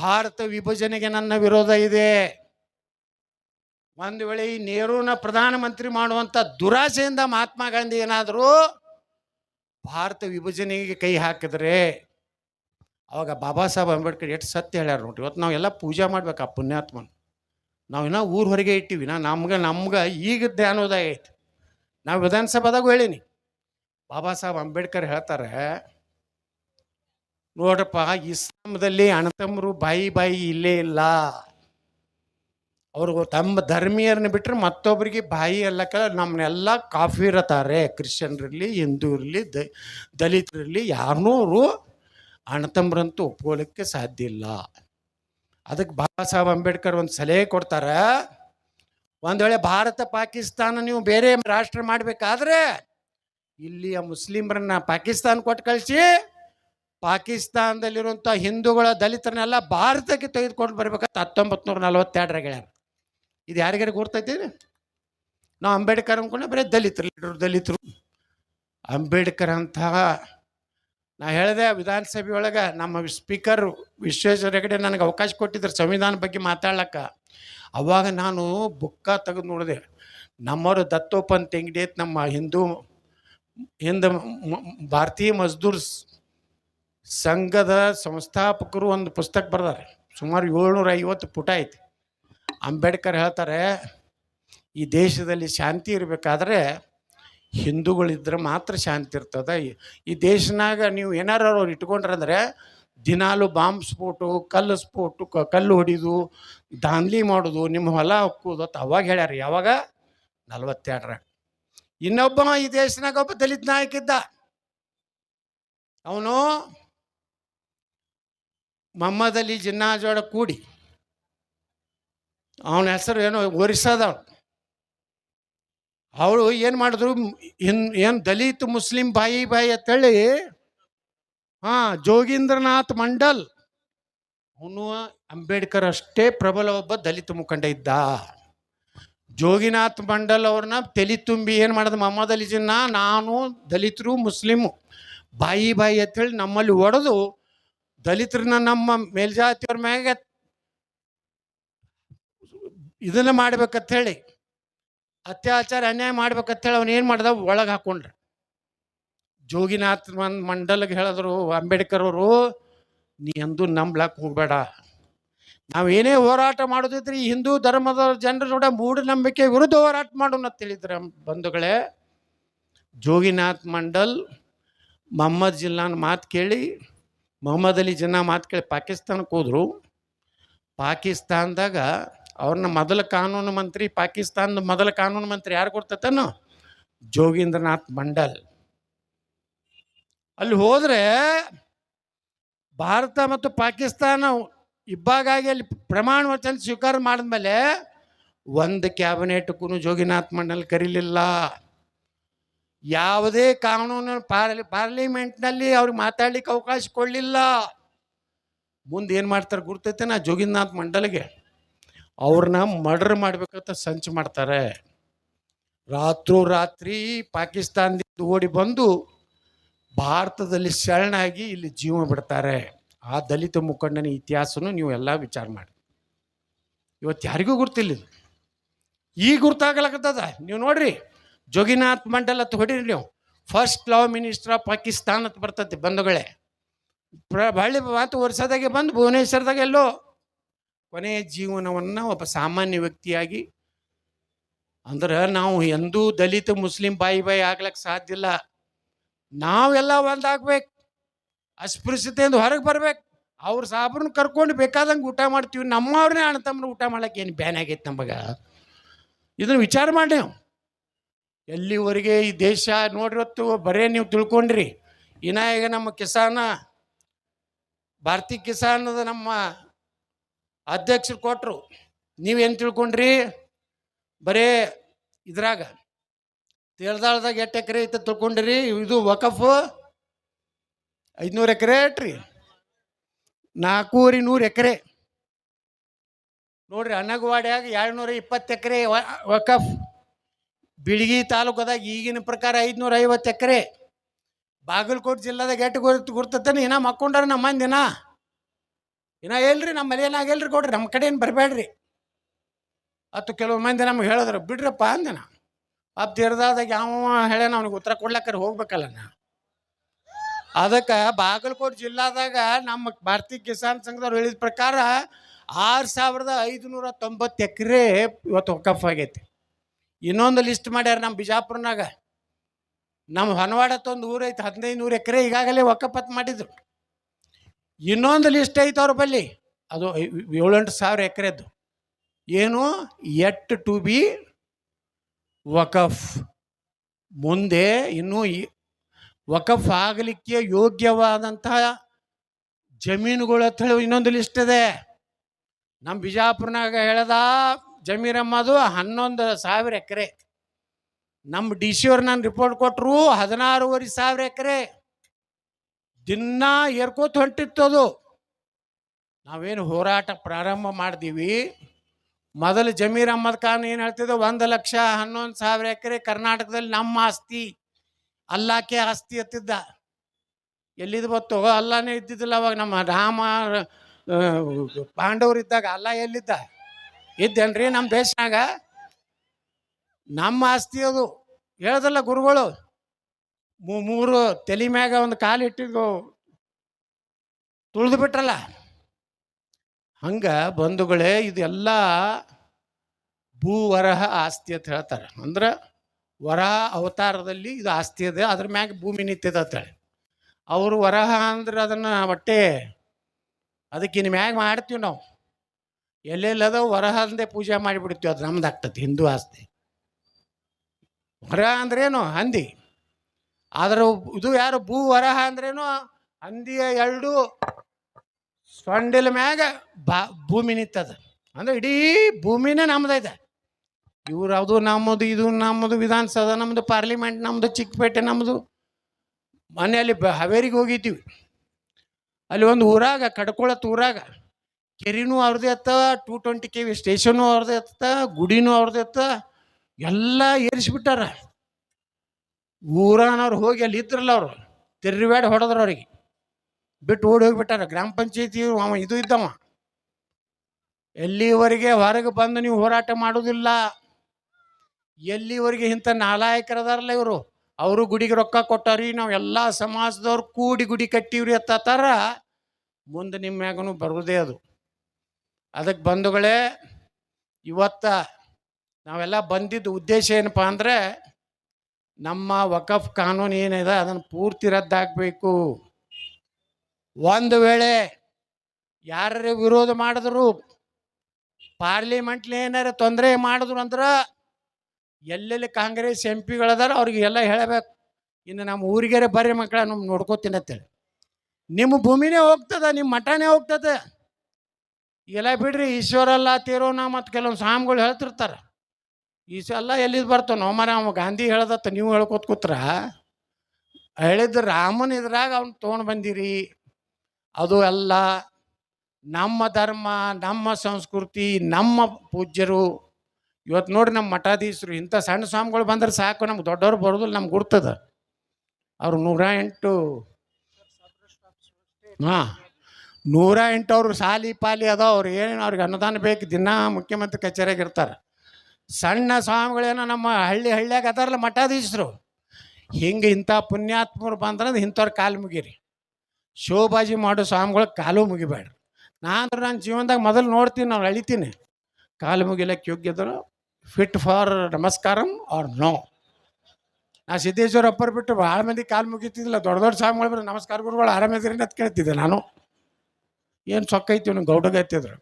ಭಾರತ ವಿಭಜನೆಗೆ ನನ್ನ ವಿರೋಧ ಇದೆ. ಒಂದು ವೇಳೆ ಈ ನೆಹರೂನ ಪ್ರಧಾನಮಂತ್ರಿ ಮಾಡುವಂಥ ದುರಾಸೆಯಿಂದ ಮಹಾತ್ಮ ಗಾಂಧಿ ಏನಾದರೂ ಭಾರತ ವಿಭಜನೆಗೆ ಕೈ ಹಾಕಿದ್ರೆ ಅವಾಗ ಬಾಬಾ ಸಾಹೇಬ್ ಅಂಬೇಡ್ಕರ್ ಎಷ್ಟು ಸತ್ಯ ಹೇಳ್ಯಾರ ನೋಡ್ರಿ. ಇವತ್ತು ನಾವೆಲ್ಲ ಪೂಜೆ ಮಾಡ್ಬೇಕು ಆ ಪುಣ್ಯಾತ್ಮನ. ನಾವು ಇನ್ನೂ ಊರ ಹೊರಗೆ ಇಟ್ಟಿವಿ. ನಾ ನಮ್ಗೆ ನಮ್ಗೆ ಈಗ ಧ್ಯಾನೋದಯ ಐತಿ. ನಾವು ವಿಧಾನಸಭಾದಾಗೂ ಹೇಳೀನಿ. ಬಾಬಾ ಸಾಹೇಬ್ ಅಂಬೇಡ್ಕರ್ ಹೇಳ್ತಾರೆ ನೋಡ್ರಪ್ಪ ಇಸ್ಲಾಮದಲ್ಲಿ ಅಣ್ಣತಮ್ಮರು ಬಾಯಿ ಬಾಯಿ ಇಲ್ಲೇ ಇಲ್ಲ. ಅವರು ತಮ್ಮ ಧರ್ಮೀಯರನ್ನ ಬಿಟ್ಟರೆ ಮತ್ತೊಬ್ಬರಿಗೆ ಬಾಯಿ ಎಲ್ಲಕ್ಕ ನಮ್ಮನ್ನೆಲ್ಲ ಕಾಫಿರತಾರೆ ಕ್ರಿಶ್ಚಿಯನ್ರಿರಲಿ ಹಿಂದೂ ಇರಲಿ ದ, ದಲಿತರಿರಲಿ ಯಾರನ್ನೂ ಅವರು ಅಣ್ಣತಮ್ಮರಂತೂ ಒಪ್ಕೊಳ್ಳಿಕ್ಕೆ ಸಾಧ್ಯ ಇಲ್ಲ. ಅದಕ್ಕೆ ಬಾಬಾ ಸಾಹೇಬ್ ಅಂಬೇಡ್ಕರ್ ಒಂದು ಸಲಹೆ ಕೊಡ್ತಾರೆ, ಒಂದು ವೇಳೆ ಭಾರತ ಪಾಕಿಸ್ತಾನ ನೀವು ಬೇರೆ ರಾಷ್ಟ್ರ ಮಾಡಬೇಕಾದ್ರೆ, ಇಲ್ಲಿಯ ಮುಸ್ಲಿಮರನ್ನ ಪಾಕಿಸ್ತಾನ ಕೊಟ್ಟು ಕಳಿಸಿ ಪಾಕಿಸ್ತಾನದಲ್ಲಿರುವಂಥ ಹಿಂದೂಗಳ ದಲಿತರನ್ನೆಲ್ಲ ಭಾರತಕ್ಕೆ ತೆಗೆದುಕೊಂಡು ಬರ್ಬೇಕಂತ ಹತ್ತೊಂಬತ್ತು ನೂರ ನಲವತ್ತೆರಡರ ಹೇಳ್ಯಾರ ಇದು ಯಾರಿಗಾರ ಗೊತ್ತೈತಿ ನಾವು ಅಂಬೇಡ್ಕರ್ ಅನ್ಕೊಂಡೆ ಬರೀ ದಲಿತರು ದಲಿತರು. ಅಂಬೇಡ್ಕರ್ ಅಂತಹ, ನಾ ಹೇಳಿದೆ ವಿಧಾನಸಭೆ ಒಳಗೆ ನಮ್ಮ ಸ್ಪೀಕರ್ ವಿಶ್ವೇಶ್ವರ ಹೆಗಡೆ ನನಗೆ ಅವಕಾಶ ಕೊಟ್ಟಿದ್ರು ಸಂವಿಧಾನ ಬಗ್ಗೆ ಮಾತಾಡ್ಲಕ್ಕ. ಅವಾಗ ನಾನು ಬುಕ್ಕ ತೆಗೆದು ನೋಡಿದೆ. ನಮ್ಮವರು ದತ್ತೋಪಂತ್ ತೆಂಗಡಿ ಐತೆ ನಮ್ಮ ಹಿಂದೂ ಹಿಂದೂ ಭಾರತೀಯ ಮಜ್ದೂರ್ ಸಂಘದ ಸಂಸ್ಥಾಪಕರು ಒಂದು ಪುಸ್ತಕ ಬರ್ದಾರೆ. ಸುಮಾರು ಏಳ್ನೂರ ಐವತ್ತು ಪುಟ ಐತಿ. ಅಂಬೇಡ್ಕರ್ ಹೇಳ್ತಾರೆ, ಈ ದೇಶದಲ್ಲಿ ಶಾಂತಿ ಇರಬೇಕಾದ್ರೆ ಹಿಂದೂಗಳಿದ್ರೆ ಮಾತ್ರ ಶಾಂತಿ ಇರ್ತದೆ. ಈ- ದೇಶನಾಗ ನೀವು ಏನಾರು ಅವ್ರು ಇಟ್ಕೊಂಡ್ರಂದ್ರೆ ದಿನಾಲು ಬಾಂಬ್ ಸ್ಫೋಟು, ಕಲ್ಲು ಸ್ಫೋಟು ಕಲ್ಲು ಹೊಡಿದು ದಾಂದ್ಲಿ ಮಾಡೋದು, ನಿಮ್ಮ ಹೊಲ ಹೊಕ್ಕುದು ಅಂತ ಅವಾಗ ಹೇಳ್ಯಾರ. ಯಾವಾಗ? ನಲ್ವತ್ತೆರಡರ. ಇನ್ನೊಬ್ಬ ಈ ದೇಶನಾಗ ಒಬ್ಬ ದಲಿತ ನಾಯಕ ಇದ್ದ. ಅವನು ಮೊಹಮ್ಮದ್ ಅಲಿ ಜಿನ್ನಾ ಜೋಡ ಕೂಡಿ. ಅವನ ಹೆಸರು ಏನೋ ಒರಿಸ್ಸಾದವನು ಅವಳು ಏನು ಮಾಡಿದ್ರು, ಇನ್ ಏನು ದಲಿತ ಮುಸ್ಲಿಂ ಬಾಯಿ ಬಾಯಿ ಅಂತೇಳಿ, ಹಾಂ, ಜೋಗೀಂದ್ರನಾಥ್ ಮಂಡಲ್, ಅವನು ಅಂಬೇಡ್ಕರ್ ಅಷ್ಟೇ ಪ್ರಬಲ ಒಬ್ಬ ದಲಿತ ಮುಖಂಡ ಇದ್ದ. ಜೋಗಿನಾಥ್ ಮಂಡಲ್ ಅವ್ರನ್ನ ತಲೆ ತುಂಬಿ ಏನು ಮಾಡಿದ ಮೊಹಮ್ಮದ್ ಅಲಿ ಜಿನ್ನಾ, ನಾನು ದಲಿತರು, ಮುಸ್ಲಿಮು, ಬಾಯಿ ಬಾಯಿ ಅಂತೇಳಿ ನಮ್ಮಲ್ಲಿ ಒಡೆದು ದಲಿತರನ್ನ ನಮ್ಮ ಮೇಲ್ಜಾತಿಯವ್ರ ಮ್ಯಾಗೆ ಇದನ್ನ ಮಾಡ್ಬೇಕಂತ ಹೇಳಿ, ಅತ್ಯಾಚಾರ, ಅನ್ಯಾಯ ಮಾಡ್ಬೇಕಂತೇಳಿ ಅವನು ಏನು ಮಾಡ್ದ? ಒಳಗೆ ಹಾಕೊಂಡ್ರ. ಜೋಗಿನಾಥ್ ಮಂಡಲ್ಗೆ ಹೇಳಿದ್ರು, ಅಂಬೇಡ್ಕರ್ ಅವರು, ನೀ ಎಂದು ನಂಬ್ಲಾಕ್ ಹೋಗಬೇಡ. ನಾವು ಏನೇ ಹೋರಾಟ ಮಾಡೋದಿದ್ರೆ ಹಿಂದೂ ಧರ್ಮದ ಜನರ ಕೂಡ ಮೂಢನಂಬಿಕೆ ವಿರುದ್ಧ ಹೋರಾಟ ಮಾಡೋಣ ಅಂತ ಹೇಳಿದ್ರು ಬಂಧುಗಳೇ. ಜೋಗಿನಾಥ್ ಮಂಡಲ್, ಮೊಹಮ್ಮದ್ ಜಿಲ್ಲಾನ ಮಾತು ಕೇಳಿ ಮೊಹಮ್ಮದ್ ಅಲಿ ಜಿನ್ನಾ ಮಾತು ಕೇಳಿ ಪಾಕಿಸ್ತಾನಕ್ಕೆ ಹೋದರು. ಪಾಕಿಸ್ತಾನದಾಗ ಅವ್ರನ್ನ ಮೊದಲ ಕಾನೂನು ಮಂತ್ರಿ, ಪಾಕಿಸ್ತಾನದ ಮೊದಲ ಕಾನೂನು ಮಂತ್ರಿ ಯಾರು ಕೊಡ್ತತನು? ಜೋಗೀಂದ್ರನಾಥ್ ಮಂಡಲ್. ಅಲ್ಲಿ ಹೋದರೆ ಭಾರತ ಮತ್ತು ಪಾಕಿಸ್ತಾನ ಇಬ್ಬಾಗಾಗಿ ಅಲ್ಲಿ ಪ್ರಮಾಣ ವಚನ ಸ್ವೀಕಾರ ಮಾಡಿದ್ಮೇಲೆ ಒಂದು ಕ್ಯಾಬಿನೆಟ್ಗೂ ಜೋಗಿನಾಥ್ ಮಂಡಲ್ ಕರೀಲಿಲ್ಲ. ಯಾವುದೇ ಕಾನೂನು ಪಾರ್ಲಿ, ಪಾರ್ಲಿಮೆಂಟ್ನಲ್ಲಿ ಅವ್ರಿಗೆ ಮಾತಾಡ್ಲಿಕ್ಕೆ ಅವಕಾಶ ಕೊಡಲಿಲ್ಲ. ಮುಂದೆ ಏನು ಮಾಡ್ತಾರೆ ಗುರ್ತೈತೆ ನಾ ಜೋಗಿನಾಥ್ ಮಂಡಲ್ಗೆ. ಅವ್ರನ್ನ ಮರ್ಡರ್ ಮಾಡ್ಬೇಕಂತ ಸಂಚು ಮಾಡ್ತಾರೆ. ರಾತ್ರೋ ರಾತ್ರಿ ಪಾಕಿಸ್ತಾನದಿಂದ ಓಡಿ ಬಂದು ಭಾರತದಲ್ಲಿ ಶರಣಾಗಿ ಇಲ್ಲಿ ಜೀವ ಬಿಡ್ತಾರೆ. ಆ ದಲಿತ ಮುಖಂಡನ ಇತಿಹಾಸನು ನೀವು ಎಲ್ಲ ವಿಚಾರ ಮಾಡಿ. ಇವತ್ತು ಯಾರಿಗೂ ಗುರ್ತಿಲ್ಲ ಇದು. ಈಗ ಗುರ್ತಾಗಲಕ್ಕತ್ತದ ನೀವು ನೋಡ್ರಿ. ಜೋಗಿನಾಥ್ ಮಂಡಲ್ ಅಂತ ಹೊಡೀರಿ ನೀವು. First law minister of Pakistan ಅಂತ ಬರ್ತೈತಿ ಬಂಧುಗಳೇ. ಬಳ್ಳಿ ಮಾತು ವರ್ಷದಾಗೆ ಬಂದು ಭುವನೇಶ್ವರದಾಗ ಎಲ್ಲೋ. ಕೊನೆಯ ಜೀವನವನ್ನು ಒಬ್ಬ ಸಾಮಾನ್ಯ ವ್ಯಕ್ತಿಯಾಗಿ. ಅಂದ್ರೆ ನಾವು ಎಂದೂ ದಲಿತ, ಮುಸ್ಲಿಂ ಬಾಯಿ ಬಾಯಿ ಆಗ್ಲಕ್ಕೆ ಸಾಧ್ಯ ಇಲ್ಲ. ನಾವೆಲ್ಲ ಒಂದಾಗ್ಬೇಕು ಅಸ್ಪೃಶ್ಯತೆಯಿಂದ ಹೊರಗೆ ಬರ್ಬೇಕು. ಅವ್ರ ಸಾಬ್ರನ್ನ ಕರ್ಕೊಂಡು ಬೇಕಾದಂಗೆ ಊಟ ಮಾಡ್ತೀವಿ. ನಮ್ಮವ್ರನ್ನೇ ಅಣ್ಣ ತಮ್ಮನ ಊಟ ಮಾಡಕ್ಕೆ ಏನು ಬ್ಯಾನ್ ಆಗೈತೆ ನಮಗೆ? ಇದನ್ನು ವಿಚಾರ ಮಾಡಿ ನೀವು. ಎಲ್ಲಿವರೆಗೆ ಈ ದೇಶ ನೋಡಿರತ್ತು ಬರೇ ನೀವು ತಿಳ್ಕೊಂಡ್ರಿ. ಇನ್ನ ಈಗ ನಮ್ಮ ಕಿಸಾನ, ಭಾರತೀಯ ಕಿಸಾನದ ನಮ್ಮ ಅಧ್ಯಕ್ಷರು ಕೊಟ್ಟರು ನೀವೇನು ತಿಳ್ಕೊಂಡ್ರಿ? ಬರೇ ಇದ್ರಾಗ ತೇಳ್ದಾಳ್ದಾಗ ಎಷ್ಟು ಎಕರೆ ಐತೆ ತಿಳ್ಕೊಂಡ್ರಿ? ಇದು ವಕಫ್ ಐದುನೂರು ಎಕರೆ ಐಟ್ರಿ ನಾಲ್ಕೂವರೆ ನೂರು ಎಕರೆ. ನೋಡ್ರಿ ಎರಡು ನೂರ ಇಪ್ಪತ್ತು ಎಕರೆ ವಕಫ್. ಬಿಳಿಗಿ ತಾಲೂಕದಾಗ ಈಗಿನ ಪ್ರಕಾರ ಐದುನೂರ ಐವತ್ತು ಎಕರೆ. ಬಾಗಲಕೋಟೆ ಜಿಲ್ಲಾದಾಗ ಎಟ್ಟು ಗುರ್ತು ಗುರ್ತತಾನೆ? ಇನ್ನ ಮಕ್ಕೊಂಡ್ರೆ ನಮ್ಮ ಮಂದಿನ. ಇನ್ನ ಹೇಳ್ರಿ ನಮ್ಮ ಮನೆ ಹೇಳ್ರಿ ಕೊಡ್ರಿ, ನಮ್ಮ ಕಡೆ ಏನು ಬರಬೇಡ್ರಿ ಅತ್ತು ಕೆಲವು ಮಂದಿ ನಮ್ಗೆ ಹೇಳಿದ್ರು, ಬಿಡ್ರಪ್ಪ ಅಂದೆ ನಾ ಅಪ್ ತೀರ್ದಾದಾಗ ಯಾವ ಹೇಳ್ಯಾನ, ಅವ್ನಿಗೆ ಉತ್ತರ ಕೊಡ್ಲಕ್ಕಾರ ಹೋಗ್ಬೇಕಲ್ಲ ನಾ. ಅದಕ್ಕೆ ಬಾಗಲಕೋಟೆ ಜಿಲ್ಲಾದಾಗ ನಮ್ಮ ಭಾರತೀಯ ಕಿಸಾನ್ ಸಂಘದವ್ರು ಹೇಳಿದ ಪ್ರಕಾರ ಆರು ಸಾವಿರದ ಐದುನೂರ ತೊಂಬತ್ತು ಎಕರೆ ಇವತ್ತು ಕಫ್ ಆಗೈತಿ. ಇನ್ನೊಂದು ಲಿಸ್ಟ್ ಮಾಡ್ಯಾರ ನಮ್ಮ ಬಿಜಾಪುರ್ನಾಗ. ನಮ್ಮ ಹೊನವಾಡತ್ತೊಂದು ಊರೈತೆ ಹದಿನೈದು ನೂರು ಎಕರೆ ಈಗಾಗಲೇ ಒಕ್ಕಪತ್ ಮಾಡಿದ್ರು. ಇನ್ನೊಂದು ಲಿಸ್ಟ್ ಐತೆ ಅವ್ರ ಬಲ್ಲಿ. ಅದು ಏಳೆಂಟು ಸಾವಿರ ಎಕರೆದ್ದು. ಏನು? ಎಟ್ ಟು ಬಿ ವಕಫ್. ಮುಂದೆ ಇನ್ನೂ ವಕಫ್ ಆಗಲಿಕ್ಕೆ ಯೋಗ್ಯವಾದಂತಹ ಜಮೀನುಗಳು ಅಂತ ಹೇಳಿ ಇನ್ನೊಂದು ಲಿಸ್ಟ್ ಇದೆ. ನಮ್ಮ ಬಿಜಾಪುರ್ನಾಗ ಹೇಳ್ದ? ಜಮೀರಮ್ಮದು ಹನ್ನೊಂದು ಸಾವಿರ ಎಕರೆ. ನಮ್ಮ ಡಿ ಸಿ ಅವ್ರು ನಾನು ರಿಪೋರ್ಟ್ ಕೊಟ್ಟರು ಹದಿನಾರೂವರೆ ಸಾವಿರ ಎಕರೆ. ದಿನ ಏರ್ಕೋತ ಹೊಂಟಿತ್ತು ಅದು. ನಾವೇನು ಹೋರಾಟ ಪ್ರಾರಂಭ ಮಾಡಿದೀವಿ. ಮೊದಲು ಜಮೀರ್ ಅಹಮದ್ ಖಾನ್ ಏನು ಹೇಳ್ತಿದ್ದೆ? ಒಂದು ಲಕ್ಷ ಹನ್ನೊಂದು ಸಾವಿರ ಎಕರೆ ಕರ್ನಾಟಕದಲ್ಲಿ ನಮ್ಮ ಆಸ್ತಿ. ಅಲ್ಲಾಕೆ ಆಸ್ತಿ ಎತ್ತಿದ್ದ. ಎಲ್ಲಿದ್ದು ಬತ್ತು ಅಲ್ಲಾನೇ ಇದ್ದಿದ್ದಿಲ್ಲ ಅವಾಗ ನಮ್ಮ ರಾಮ ಪಾಂಡವ್ರು ಪಾಂಡವರು ಇದ್ದಾಗ ಅಲ್ಲ ಎಲ್ಲಿದ್ದ? ಇದ್ದೇನ್ರಿ ನಮ್ಮ ದೇಶನಾಗ? ನಮ್ಮ ಆಸ್ತಿ ಅದು. ಹೇಳ್ದಲ್ಲ ಗುರುಗಳು ಮೂರು ತಲೆ ಮ್ಯಾಗ ಒಂದು ಕಾಲು ಇಟ್ಟಿದ್ದು ತುಳಿದು ಬಿಟ್ರಲ್ಲ? ಹಂಗ ಬಂಧುಗಳೇ ಇದೆಲ್ಲ ಭೂವರಹ ಆಸ್ತಿ ಅಂತ ಹೇಳ್ತಾರೆ. ಅಂದ್ರೆ ವರಹ ಅವತಾರದಲ್ಲಿ ಇದು ಆಸ್ತಿ ಇದೆ, ಅದ್ರ ಮ್ಯಾಗ ಭೂಮಿ ನಿಂತಿದೆ ಅಂತೇಳಿ ಅವರು ವರಹ ಅಂದ್ರೆ ಅದನ್ನು ಒಟ್ಟೆ ಅದಕ್ಕೆ ಇನ್ನು ಮ್ಯಾಗ ಮಾಡ್ತೀವಿ ನಾವು. ಎಲ್ಲೆಲ್ಲದ ವರಹ ಅಂದೇ ಪೂಜೆ ಮಾಡಿಬಿಡ್ತೀವಿ. ಅದು ನಮ್ದು ಆಗ್ತದೆ, ಹಿಂದೂ ಆಸ್ತಿ. ವರಹ ಅಂದ್ರೇನು? ಹಂದಿ. ಆದ್ರೆ ಇದು ಯಾರು? ಭೂ ವರಹ ಅಂದ್ರೇನು? ಹಂದಿಯ ಎರಡು ಸೊಂಡಿಲ ಮ್ಯಾಗ ಬಾ, ಭೂಮಿ ನಿಂತದ. ಅಂದ್ರೆ ಇಡೀ ಭೂಮಿನೇ ನಮ್ದೈತೆ. ಇವ್ರು ಅದು ನಮ್ಮದು ಇದು ನಮ್ಮದು ವಿಧಾನಸೌಧ ನಮ್ಮದು ಪಾರ್ಲಿಮೆಂಟ್ ನಮ್ಮದು ಚಿಕ್ಕಪೇಟೆ ನಮ್ಮದು ಮನೆಯಲ್ಲಿ ಬ, ಹಾವೇರಿಗೆ ಹೋಗಿದ್ದೀವಿ. ಅಲ್ಲಿ ಒಂದು ಊರಾಗ, ಕಡ್ಕೊಳತ್ ಊರಾಗ ಕೆರಿನೂ ಅವ್ರದ್ದೇ ಅತ್ತ two twenty K V station ಅವ್ರದ್ದೇ ಅತ್ತ ಗುಡಿನೂ ಅವ್ರದ್ದೇ ಅತ್ತ ಎಲ್ಲ ಏರಿಸಿಬಿಟ್ಟಾರ. ಊರನವ್ರು ಹೋಗಿ ಅಲ್ಲಿ ಇದ್ರಲ್ಲ ಅವರು ತಿರ್ರಿಬ್ಯಾಡ ಹೊಡೆದ್ರು ಅವ್ರಿಗೆ. ಬಿಟ್ಟು ಓಡಿ ಹೋಗಿಬಿಟ್ಟಾರ, ಗ್ರಾಮ ಪಂಚಾಯತಿ ಅವ ಇದು ಇದ್ದವ. ಎಲ್ಲಿವರೆಗೆ ಹೊರಗೆ ಬಂದು ನೀವು ಹೋರಾಟ ಮಾಡೋದಿಲ್ಲ. ಎಲ್ಲಿವರೆಗೆ ಇಂಥ ನಾಲಾಯಕರದಾರಲ್ಲ ಇವರು. ಅವರು ಗುಡಿಗೆ ರೊಕ್ಕ ಕೊಟ್ಟಾರಿ, ನಾವು ಎಲ್ಲ ಸಮಾಜದವ್ರು ಕೂಡಿ ಗುಡಿ ಕಟ್ಟಿವ್ರಿ ಅತ್ತಾರ ಮುಂದೆ ನಿಮ್ಮ ಮ್ಯಾಗನು ಬರುವುದೇ ಅದು. ಅದಕ್ಕೆ ಬಂಧುಗಳೇ, ಇವತ್ತ ನಾವೆಲ್ಲ ಬಂದಿದ್ದ ಉದ್ದೇಶ ಏನಪ್ಪ ಅಂದರೆ ನಮ್ಮ ವಕಫ್ ಕಾನೂನು ಏನಿದೆ ಅದನ್ನು ಪೂರ್ತಿ ರದ್ದಾಗಬೇಕು. ಒಂದು ವೇಳೆ ಯಾರ ವಿರೋಧ ಮಾಡಿದ್ರು, ಪಾರ್ಲಿಮೆಂಟ್ಲಿ ಏನಾರ ತೊಂದರೆ ಮಾಡಿದ್ರು ಅಂದ್ರೆ ಎಲ್ಲೆಲ್ಲಿ ಕಾಂಗ್ರೆಸ್ ಎಂ ಪಿಗಳದಾರ ಅವ್ರಿಗೆ ಎಲ್ಲ ಹೇಳಬೇಕು. ಇನ್ನು ನಮ್ಮ ಊರಿಗೆರೆ ಬರ್ರಿ ಮಕ್ಕಳ ನಮ್ಮ ನೋಡ್ಕೋತೀನಿ ಅಂತೇಳಿ ನಿಮ್ಮ ಭೂಮಿನೇ ಹೋಗ್ತದೆ, ನಿಮ್ಮ ಮಠನೇ ಹೋಗ್ತದೆ. ಎಲ್ಲ ಬಿಡ್ರಿ ಈಶ್ವರಲ್ಲ ತೀರೋನ ಮತ್ತು ಕೆಲವೊಂದು ಸ್ವಾಮಿಗಳು ಹೇಳ್ತಿರ್ತಾರೆ. ಈಶ ಎಲ್ಲ ಎಲ್ಲಿದ್ದು ಬರ್ತಾವ? ನಾವು ಮರ ಅವ ಗಾಂಧಿ ಹೇಳ್ದತ್ತ ನೀವು ಹೇಳ್ಕೊತ ಕೂತ್ರ. ಹೇಳಿದ್ದು ರಾಮನ ಇದ್ರಾಗ ಅವ್ನು ತೊಗೊಂಡು ಬಂದಿರಿ. ಅದು ಎಲ್ಲ ನಮ್ಮ ಧರ್ಮ ನಮ್ಮ ಸಂಸ್ಕೃತಿ ನಮ್ಮ ಪೂಜ್ಯರು. ಇವತ್ತು ನೋಡಿ ನಮ್ಮ ಮಠಾಧೀಶರು ಇಂಥ ಸಣ್ಣ ಸ್ವಾಮಿಗಳು ಬಂದ್ರೆ ಸಾಕು ನಮ್ಗೆ ದೊಡ್ಡವ್ರು ಬರೋದಿಲ್ಲ ನಮ್ಗೆ ಗುರ್ತದ. ಅವ್ರು ನೂರ ಎಂಟು. ಹಾಂ. ನೂರ ಎಂಟು ಅವ್ರು ಸಾಲಿ ಪಾಲಿ ಅದಾವ ಅವ್ರು ಏನು ಅವ್ರಿಗೆ ಅನುದಾನ ಬೇಕು, ದಿನ ಮುಖ್ಯಮಂತ್ರಿ ಕಚೇರಿಯಾಗ ಇರ್ತಾರೆ. ಸಣ್ಣ ಸ್ವಾಮಿಗಳೇನ ನಮ್ಮ ಹಳ್ಳಿ ಹಳ್ಳಿಯಾಗ ಅದಾರಲ್ಲ ಮಠಾಧೀಶರು. ಹಿಂಗೆ ಇಂಥ ಪುಣ್ಯಾತ್ಮರು ಬಂದ್ರೆ ಇಂಥವ್ರ ಕಾಲು ಮುಗಿರಿ. ಶೋಭಾಜಿ ಮಾಡೋ ಸ್ವಾಮಿಗಳ ಕಾಲು ಮುಗಿಬೇಡ್ರಿ. ನಾನು ನನ್ನ ಜೀವನದಾಗ ಮೊದಲು ನೋಡ್ತೀನಿ, ನಾನು ಅಳಿತೀನಿ. ಕಾಲು ಮುಗಿಲಕ್ಕೆ ಯೋಗ್ಯದರು ಫಿಟ್ ಫಾರ್ ನಮಸ್ಕಾರಂ ಆರ್ ನೋ. ನಾ ಸಿದ್ದೇಶ್ವರ ಅಪ್ಪರ್ ಬಿಟ್ಟು ಭಾಳ ಮಂದಿ ಕಾಲು ಮುಗಿತಿದ್ದಿಲ್ಲ, ದೊಡ್ಡ ದೊಡ್ಡ ಸ್ವಾಮಿಗಳು ನಮಸ್ಕಾರ ಗುರುಗಳು ಆರಾಮಿದ್ರಿಂದ ಅಂತ ಕೇಳ್ತಿದ್ದೆ ನಾನು. ಏನು ಸೊಕ್ಕೈತಿ ಅವ್ನು ಗೌಡಗತ್ತಿದ್ರು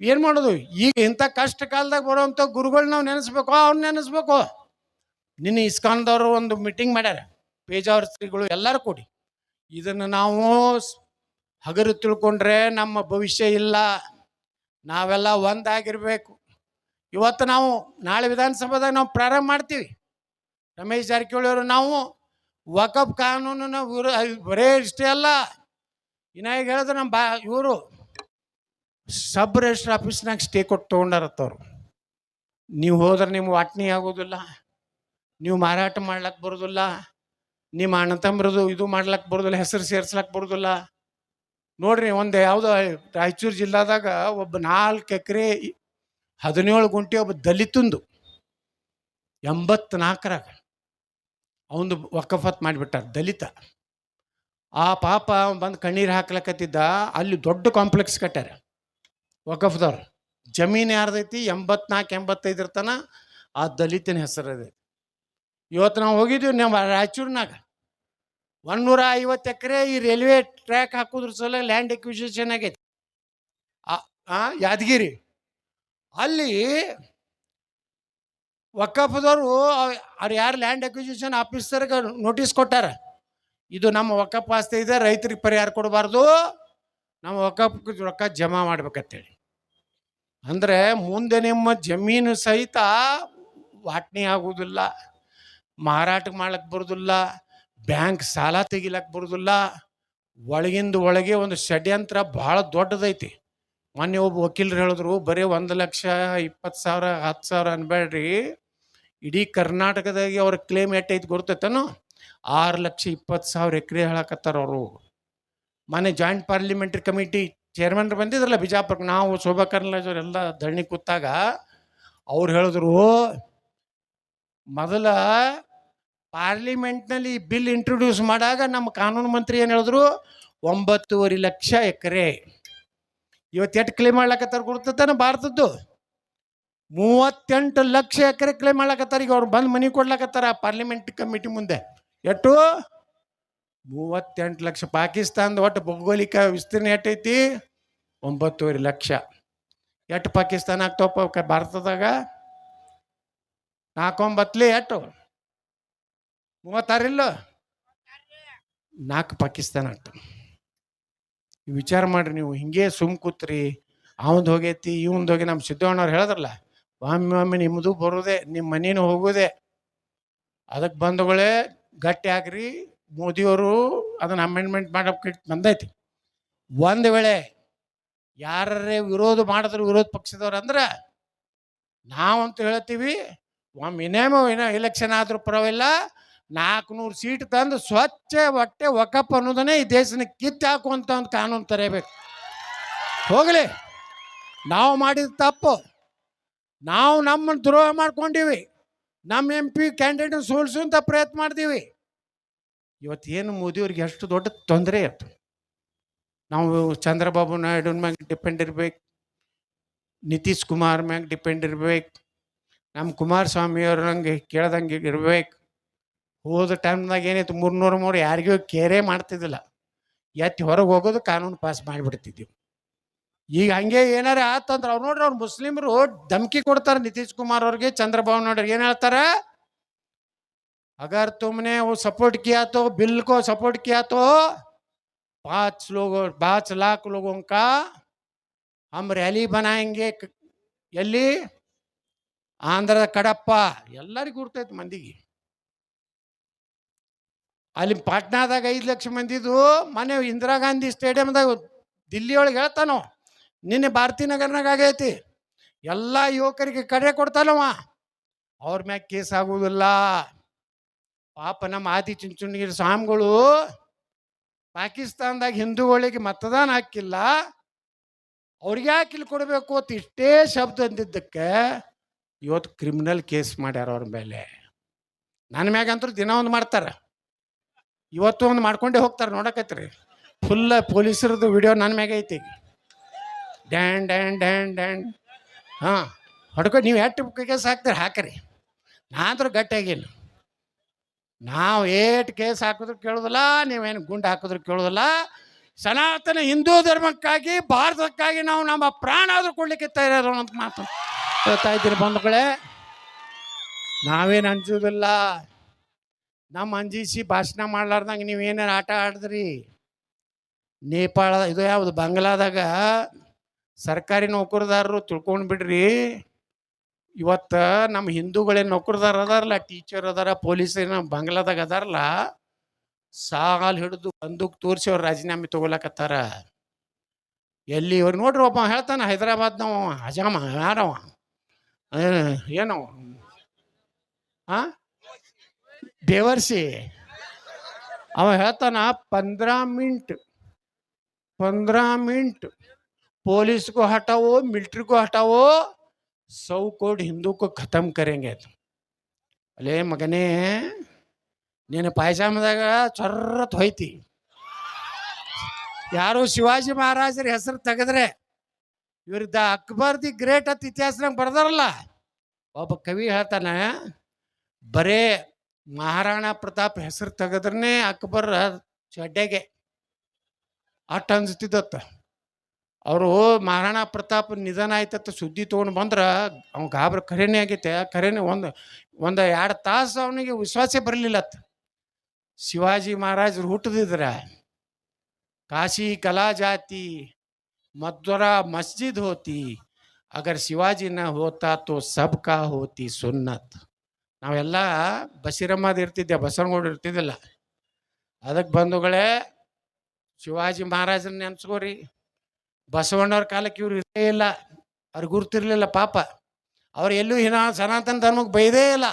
ಏನು ಮಾಡೋದು? ಈಗ ಇಂಥ ಕಷ್ಟ ಕಾಲದಾಗ ಬರೋವಂಥ ಗುರುಗಳು ನಾವು ನೆನೆಸ್ಬೇಕು ಅವ್ನು ನೆನೆಸ್ಬೇಕು. ನಿನ್ನೆ ಇಸ್ಕಾನ್ದವರು ಒಂದು ಮೀಟಿಂಗ್ ಮಾಡ್ಯಾರ. ಪೇಜಾವರ ಶ್ರೀಗಳು ಎಲ್ಲರೂ ಕೂಡಿ. ಇದನ್ನು ನಾವು ಹಗರು ತಿಳ್ಕೊಂಡ್ರೆ ನಮ್ಮ ಭವಿಷ್ಯ ಇಲ್ಲ. ನಾವೆಲ್ಲ ಒಂದಾಗಿರ್ಬೇಕು ಇವತ್ತು ನಾವು ನಾಳೆ ವಿಧಾನಸಭಾದಾಗ ನಾವು ಪ್ರಾರಂಭ ಮಾಡ್ತೀವಿ. ರಮೇಶ್ ಜಾರಕಿಹೊಳಿ ನಾವು ವಕಫ್ ಕಾನೂನನ್ನ ವಿರೋ ಬರೇ ಇಷ್ಟೇ ಅಲ್ಲ. ಈಗ ಹೇಳಿದ್ರೆ ನಮ್ಮ ಬಾ, ಇವರು ಸಬ್ ರಿಜಿಸ್ಟರ್ ಆಫೀಸ್ನಾಗ ಸ್ಟೇ ಕೊಟ್ಟು ತೊಗೊಂಡಾರತ್ತವ್ರು ನೀವು ಹೋದ್ರೆ ನಿಮ್ಮ ವಾಟ್ನಿ ಆಗೋದಿಲ್ಲ, ನೀವು ಮಾರಾಟ ಮಾಡ್ಲಕ್ಕೆ ಬರೋದಿಲ್ಲ ನಿಮ್ಮ ಅಣ್ಣ ತಮ್ಮರದು ಇದು ಮಾಡ್ಲಕ್ಕೆ ಬರೋದಿಲ್ಲ, ಹೆಸರು ಸೇರ್ಸ್ಲಕ್ಕೆ ಬರೋದಿಲ್ಲ. ನೋಡ್ರಿ ಒಂದು ಯಾವುದೋ ರಾಯಚೂರು ಜಿಲ್ಲಾದಾಗ ಒಬ್ಬ ನಾಲ್ಕು ಎಕರೆ ಹದಿನೇಳು ಗುಂಟೆ ಒಬ್ಬ ದಲಿತಂದು ಎಂಬತ್ನಾಲ್ಕರಾಗ ಅವನು ವಕಫತ್ ಮಾಡಿಬಿಟ್ಟಾರ ದಲಿತ. ಆ ಪಾಪ ಬಂದು ಕಣ್ಣೀರು ಹಾಕ್ಲಕತ್ತಿದ್ದ, ಅಲ್ಲಿ ದೊಡ್ಡ ಕಾಂಪ್ಲೆಕ್ಸ್ ಕಟ್ಟಾರ ವಕಫ್ದವ್ರು. ಜಮೀನು ಯಾರ್ದೈತಿ? ಎಂಬತ್ನಾಲ್ಕು ಎಂಬತ್ತೈದು ತನ ಆ ದಲಿತನ ಹೆಸರು ಇದೆ ಇವತ್ತು ನಾವು ಹೋಗಿದ್ದೀವಿ ನಮ್ಮ ರಾಯಚೂರಿನಾಗ. ಒಂದೂರ ಐವತ್ತು ಎಕರೆ ಈ ರೈಲ್ವೆ ಟ್ರ್ಯಾಕ್ ಹಾಕೋದ್ರ ಸಲ ಲ್ಯಾಂಡ್ ಎಕ್ವಿಸಿಷನ್ ಆಗೈತಿ. ಯಾದಗಿರಿ. ಅಲ್ಲಿ ವಕಫದವರು ಅವ್ರು ಯಾರು ಲ್ಯಾಂಡ್ ಅಕ್ವಿಸಿಷನ್ ಆಫೀಸರ್ಗೆ ನೋಟಿಸ್ ಕೊಟ್ಟಾರ. ಇದು ನಮ್ಮ ಒಕ್ಕಪ್ಪ ಆಸ್ತಿ ಇದೆ, ರೈತರಿಗೆ ಪರಿಹಾರ ಕೊಡಬಾರ್ದು. ನಮ್ಮ ಒಕ್ಕಪ್ಪ ರೊಕ್ಕ ಜಮಾ ಮಾಡ್ಬೇಕಂತೇಳಿ. ಅಂದರೆ ಮುಂದೆ ನಿಮ್ಮ ಜಮೀನು ಸಹಿತ ವಾಟ್ನಿ ಆಗುವುದಿಲ್ಲ ಮಾರಾಟ ಮಾಡ್ಲಿಕ್ಕೆ ಬರೋದಿಲ್ಲ, ಬ್ಯಾಂಕ್ ಸಾಲ ತೆಗಿಲಕ್ಕೆ ಬರೋದಿಲ್ಲ. ಒಳಗಿಂದ ಒಳಗೆ ಒಂದು ಷಡ್ಯಂತ್ರ ಭಾಳ ದೊಡ್ಡದೈತಿ. ಮೊನ್ನೆ ಒಬ್ಬ ವಕೀಲರು ಹೇಳಿದ್ರು, ಬರೀ ಒಂದು ಲಕ್ಷ ಇಪ್ಪತ್ತು ಸಾವಿರ, ಹತ್ತು ಸಾವಿರ ಅನ್ಬೇಡ್ರಿ. ಇಡೀ ಕರ್ನಾಟಕದಾಗೆ ಅವ್ರ ಕ್ಲೇಮ್ ಎಟ್ಟೈತಿ ಗೊತ್ತೈತೇನು? ಆರು ಲಕ್ಷ ಇಪ್ಪತ್ತು ಸಾವಿರ ಎಕರೆ ಹೇಳಕತ್ತಾರ ಅವರು. ಮನೆ ಜಾಯಿಂಟ್ ಪಾರ್ಲಿಮೆಂಟ್ರಿ ಕಮಿಟಿ ಚೇರ್ಮನ್ ಬಂದಿದ್ರಲ್ಲ ಬಿಜಾಪುರಕ್ಕೆ, ನಾವು ಶೋಭಾ ಎಲ್ಲ ಧರಣಿ ಕೂತಾಗ ಅವ್ರು ಹೇಳಿದ್ರು, ಮೊದಲ ಪಾರ್ಲಿಮೆಂಟ್ನಲ್ಲಿ ಬಿಲ್ ಇಂಟ್ರೊಡ್ಯೂಸ್ ಮಾಡಾಗ ನಮ್ಮ ಕಾನೂನು ಮಂತ್ರಿ ಏನು ಹೇಳಿದ್ರು, ಒಂಬತ್ತೂವರೆ ಲಕ್ಷ ಎಕರೆ. ಇವತ್ತು ಎಷ್ಟು ಕ್ಲೇಮ್ ಮಾಡ್ಲಕತ್ತಾರ ಗುರ್ತತಾನ ಭಾರತದ್ದು? ಮೂವತ್ತೆಂಟು ಲಕ್ಷ ಎಕರೆ ಕ್ಲೇಮ್ ಮಾಡ್ಲಕತ್ತಾರ, ಈಗ ಅವ್ರು ಬಂದು ಮನೆ ಕೊಡ್ಲಕತ್ತಾರ ಪಾರ್ಲಿಮೆಂಟ್ ಕಮಿಟಿ ಮುಂದೆ. ಎಷ್ಟು ಮೂವತ್ತೆಂಟು ಲಕ್ಷ. ಪಾಕಿಸ್ತಾನದ ಒಟ್ಟು ಭೌಗೋಳಿಕ ವಿಸ್ತೀರ್ಣ ಎಷ್ಟೈತಿ ಒಂಬತ್ತೂವರೆ ಲಕ್ಷ. ಎಷ್ಟು ಪಾಕಿಸ್ತಾನ ಆಗ್ತಾವಪ್ಪ ಭಾರತದಾಗ? ನಾಲ್ಕೊಂಬತ್ಲಿ ಎಷ್ಟು ಮೂವತ್ತಾರಿಲ್ಲ ನಾಲ್ಕು ಪಾಕಿಸ್ತಾನ ಆಗ್ತಾವ ವಿಚಾರ ಮಾಡ್ರಿ ನೀವು. ಹಿಂಗೆ ಸುಮ್ ಕೂತ್ರಿ. ಅವಂದು ಹೋಗೈತಿ, ಇವಂದು ಹೋಗಿ ನಮ್ಮ ಸಿದ್ದಣ್ಣವ್ರು ಹೇಳಿದ್ರಲ್ಲ ಒಮ್ಮೆ ಒಮ್ಮೆ ನಿಮ್ಮದು ಬರೋದೆ, ನಿಮ್ಮ ಮನೇನು ಹೋಗೋದೆ. ಅದಕ್ಕೆ ಬಂಧುಗಳೇ ಗಟ್ಟಿ ಆಗ್ರಿ, ಮೋದಿಯವರು ಅದನ್ನು ಅಮೆಂಡ್ಮೆಂಟ್ ಮಾಡೋಕೆ ಬಂದೈತಿ. ಒಂದು ವೇಳೆ ಯಾರೇ ವಿರೋಧ ಮಾಡಿದ್ರು, ವಿರೋಧ ಪಕ್ಷದವ್ರು ಅಂದ್ರೆ ನಾವಂತೂ ಹೇಳ್ತೀವಿ, ಒಮ್ಮೆ ಇನ್ನೇಮೋ ಏನೋ ಎಲೆಕ್ಷನ್ ಆದರೂ ಪರವಾಗಿಲ್ಲ, ನಾಲ್ಕುನೂರು ಸೀಟ್ ತಂದು ಸ್ವಚ್ಛ ಹೊಟ್ಟೆ ವಕಪ್ ಅನ್ನೋದನ್ನೇ ಈ ದೇಶನ ಕಿತ್ತು ಹಾಕುವಂಥ ಒಂದು ಕಾನೂನು ತರಬೇಕು ಹೋಗಲಿ, ನಾವು ಮಾಡಿದ ತಪ್ಪು, ನಾವು ನಮ್ಮನ್ನು ದ್ರೋಹ ಮಾಡ್ಕೊಂಡಿವಿ. ನಮ್ಮ ಎಂ ಪಿ ಕ್ಯಾಂಡಿಡೇಟ್ ಸೋಲಿಸುವಂಥ ಪ್ರಯತ್ನ ಮಾಡ್ತೀವಿ. ಇವತ್ತೇನು ಮೋದಿಯವ್ರಿಗೆ ಎಷ್ಟು ದೊಡ್ಡ ತೊಂದರೆ ಇತ್ತು. ನಾವು ಚಂದ್ರಬಾಬು ನಾಯ್ಡು ಮ್ಯಾಗ ಡಿಪೆಂಡ್ ಇರ್ಬೇಕು. ನಿತೀಶ್ ಕುಮಾರ್ ಮ್ಯಾಗ ಡಿಪೆಂಡ್ ಇರ್ಬೇಕು. ನಮ್ಮ ಕುಮಾರಸ್ವಾಮಿ ಅವ್ರಂಗೆ ಕೇಳ್ದಂಗೆ ಇರ್ಬೇಕು. ಹೋದ ಟೈಮ್ದಾಗ ಏನಿತ್ತು, ಮೂರ್ನೂರು ಮೂರು ಯಾರಿಗೂ ಕೇರೇ ಮಾಡ್ತಿದ್ದಿಲ್ಲ. ಎತ್ತಿ ಹೊರಗೆ ಹೋಗೋದು ಕಾನೂನು ಪಾಸ್ ಮಾಡಿಬಿಡ್ತಿದ್ದೀವಿ ಈಗ ಹಂಗೆ ಏನಾರ ಆತಂದ್ರೆ ಅವ್ರು ನೋಡ್ರಿ ಅವ್ರು ಮುಸ್ಲಿಮರು ಧಮಕಿ ಕೊಡ್ತಾರೆ ನಿತೀಶ್ ಕುಮಾರ್ ಅವ್ರಿಗೆ ಚಂದ್ರಬಾಬು ನಾಯ್ಡು ಏನು ಹೇಳ್ತಾರೆ अगर तुमने वो सपोर्ट किया तो बिल को सपोर्ट किया तो पांच लोगों पांच लाख लोगों का हम रैली बनाएंगे क- ಎಲ್ಲಿ ಆಂಧ್ರದ ಕಡಪ್ಪ ಎಲ್ಲರಿಗೂ ಗುರ್ತೈತೆ ಮಂದಿಗೆ ಅಲ್ಲಿ ಪಾಟ್ನಾದಾಗ ಐದು ಲಕ್ಷ ಮಂದಿದು ಮನೆ ಇಂದಿರಾ ಗಾಂಧಿ ಸ್ಟೇಡಿಯಮ್ದಾಗ ದಿಲ್ಲಿ ಒಳಗೆ ಹೇಳ್ತಾನೋ ನಿನ್ನೆ ಭಾರತೀಯ ನಗರ್ನಾಗ ಆಗೈತಿ. ಎಲ್ಲ ಯುವಕರಿಗೆ ಕರೆ ಕೊಡ್ತಾನವ. ಅವ್ರ ಮ್ಯಾಗ ಕೇಸ್ ಆಗುವುದಿಲ್ಲ ಪಾಪ ನಮ್ಮ ಆದಿ ಚುಂಚುಣಗಿರಿ ಸ್ವಾಮಿಗಳು ಪಾಕಿಸ್ತಾನದಾಗ ಹಿಂದೂಗಳಿಗೆ ಮತದಾನ ಹಾಕಿಲ್ಲ. ಅವ್ರಿಗೆ ಯಾಕೆ ಇಲ್ಲಿ ಕೊಡಬೇಕು ಅಂತ ಇಷ್ಟೇ ಶಬ್ದ ಅಂದಿದ್ದಕ್ಕೆ ಇವತ್ತು ಕ್ರಿಮಿನಲ್ ಕೇಸ್ ಮಾಡ್ಯಾರ ಅವ್ರ ಮೇಲೆ. ನನ್ನ ಮ್ಯಾಗಂತೂ ದಿನ ಒಂದು ಮಾಡ್ತಾರೆ. ಇವತ್ತು ಒಂದು ಮಾಡ್ಕೊಂಡೇ ಹೋಗ್ತಾರೆ ನೋಡಕತ್ರಿ. ಫುಲ್ಲ ಪೊಲೀಸರದ್ದು ವಿಡಿಯೋ ನನ್ನ ಮ್ಯಾಗ ಐತಿ. ಡ್ಯಾನ್ ಡ್ಯಾನ್ ಡ್ಯಾನ್ ಡ್ಯಾನ್. ಹಾಂ, ಹೊಡ್ಕೊ, ನೀವು ಎಷ್ಟು ಕೇಸ್ ಹಾಕ್ತೀರಿ, ಹಾಕ್ರಿ. ನಾಂತರ ಗಟ್ಟಿಯಾಗಿಲ್ಲ ನಾವು ಏಟ್ ಕೇಸ್ ಹಾಕಿದ್ರು ಕೇಳೋದಿಲ್ಲ, ನೀವೇನು ಗುಂಡು ಹಾಕಿದ್ರು ಕೇಳೋದಿಲ್ಲ. ಸನಾತನ ಹಿಂದೂ ಧರ್ಮಕ್ಕಾಗಿ, ಭಾರತಕ್ಕಾಗಿ ನಾವು ನಮ್ಮ ಪ್ರಾಣ ಆದರೂ ಕೊಡ್ಲಿಕ್ಕೆ ತಯಾರು ಅಂತ ಮಾತು ಹೇಳ್ತಾ ಇದ್ದೀರಿ ಬಂಧುಗಳೇ. ನಾವೇನು ಅಂಜೋದಿಲ್ಲ. ನಮ್ಮ ಅಂಜಿಸಿ ಭಾಷಣ ಮಾಡ್ಲಾರ್ದಂಗೆ ನೀವೇನಾರು ಆಟ ಆಡಿದ್ರಿ? ನೇಪಾಳ ಇದು ಯಾವುದು, ಬಂಗ್ಲಾದಾಗ ಸರ್ಕಾರಿ ನೌಕರದಾರರು ತಿಳ್ಕೊಂಡು ಬಿಡ್ರಿ. ಇವತ್ತು ನಮ್ಮ ಹಿಂದೂಗಳೇ ನೌಕರದಾರ ಅದಾರಲ್ಲ, ಟೀಚರ್ ಅದಾರ, ಪೊಲೀಸ್ ಏನ ಬಂಗ್ಲಾದಾಗ ಅದಾರಲ್ಲ, ಸಾಲ್ ಹಿಡಿದು ಬಂದೂಕ್ ತೋರಿಸಿ ಅವ್ರು ರಾಜೀನಾಮೆ ತೊಗೊಳಕತ್ತಾರ. ಎಲ್ಲಿ ಇವ್ರು ನೋಡ್ರಿ ಒಬ್ಬ ಹೇಳ್ತಾನೆ, ಹೈದರಾಬಾದ್ನವ ಹಜಾಮ ಯಾರವ? ಏನವ? ಹಾಂ ದೇವರ್ಸಿ ಅವ ಹೇಳ್ತಾನ, ಪಂದ್ರ ಮಿಂಟ್ ಪಂದ್ರ ಮಿಂಟ್. पुलिस को हटाओ मिलिट्री को हटाओ सौ कोड हिंदू को खत्म करेंगे ಅಲೇ ಮಗನೇ ನೀನು ಪಾಯಸಾಮದಾಗ ಚೊರ್ರತ್ ಹೋಯ್ತಿ ಯಾರು ಶಿವಾಜಿ ಮಹಾರಾಜರ ಹೆಸರು ತೆಗೆದ್ರೆ ಇವ್ರದ ಅಕ್ಬರ್ ದಿ ಗ್ರೇಟ್ ಅಂತ ಇತಿಹಾಸನಾಗ ಬರ್ದಾರಲ್ಲ ಒಬ್ಬ ಕವಿ ಹೇಳ್ತಾನೆ ಬರೇ ಮಹಾರಾಣಾ ಪ್ರತಾಪ್ ಹೆಸರು ತೆಗೆದ್ರೆ ಅಕ್ಬರ್ ಚಡ್ಡೆಗೆ ಅಟ್ಟ ಅನ್ಸ್ತಿದ್ದತ್ತ ಅವರು ಮಹಾರಾಣ ಪ್ರತಾಪ್ ನಿಧನ ಆಯ್ತತ್ತ ಸುದ್ದಿ ತೊಗೊಂಡು ಬಂದ್ರೆ ಅವ್ನು ಗಾಬ್ರ ಖರೇನೇ ಆಗೈತೆ ಖರೇನೆ ಒಂದು ಒಂದು ಎರಡು ತಾಸು ಅವನಿಗೆ ವಿಶ್ವಾಸ ಬರಲಿಲ್ಲತ್ತ ಶಿವಾಜಿ ಮಹಾರಾಜರು ಹುಟ್ಟದಿದ್ರ ಕಾಶಿ ಕಲಾ ಜಾತಿ ಮಧ್ವರ ಮಸ್ಜಿದ್ ಹೋತಿ. ಅಗರ್ ಶಿವಾಜಿನ ಹೋತಾತು ಸಬ್ಕಾ ಹೋತಿ ಸುನ್ನತ್. ನಾವೆಲ್ಲ ಬಸೀರಮ್ಮದ ಇರ್ತಿದ್ದೆ ಬಸನಗೌಡ ಇರ್ತಿದ್ದಿಲ್ಲ. ಅದಕ್ಕೆ ಬಂಧುಗಳೇ, ಶಿವಾಜಿ ಮಹಾರಾಜನ ನೆನ್ಸ್ಕೋರಿ. ಬಸವಣ್ಣವ್ರ ಕಾಲಕ್ಕೆ ಇವ್ರು ಇರಲೇ ಇಲ್ಲ. ಅವ್ರಿಗೆ ಗುರ್ತಿರ್ಲಿಲ್ಲ ಪಾಪ. ಅವ್ರು ಎಲ್ಲೂ ಹಿನ ಸನಾತನ ಧರ್ಮಕ್ಕೆ ಬೈದೇ ಇಲ್ಲ.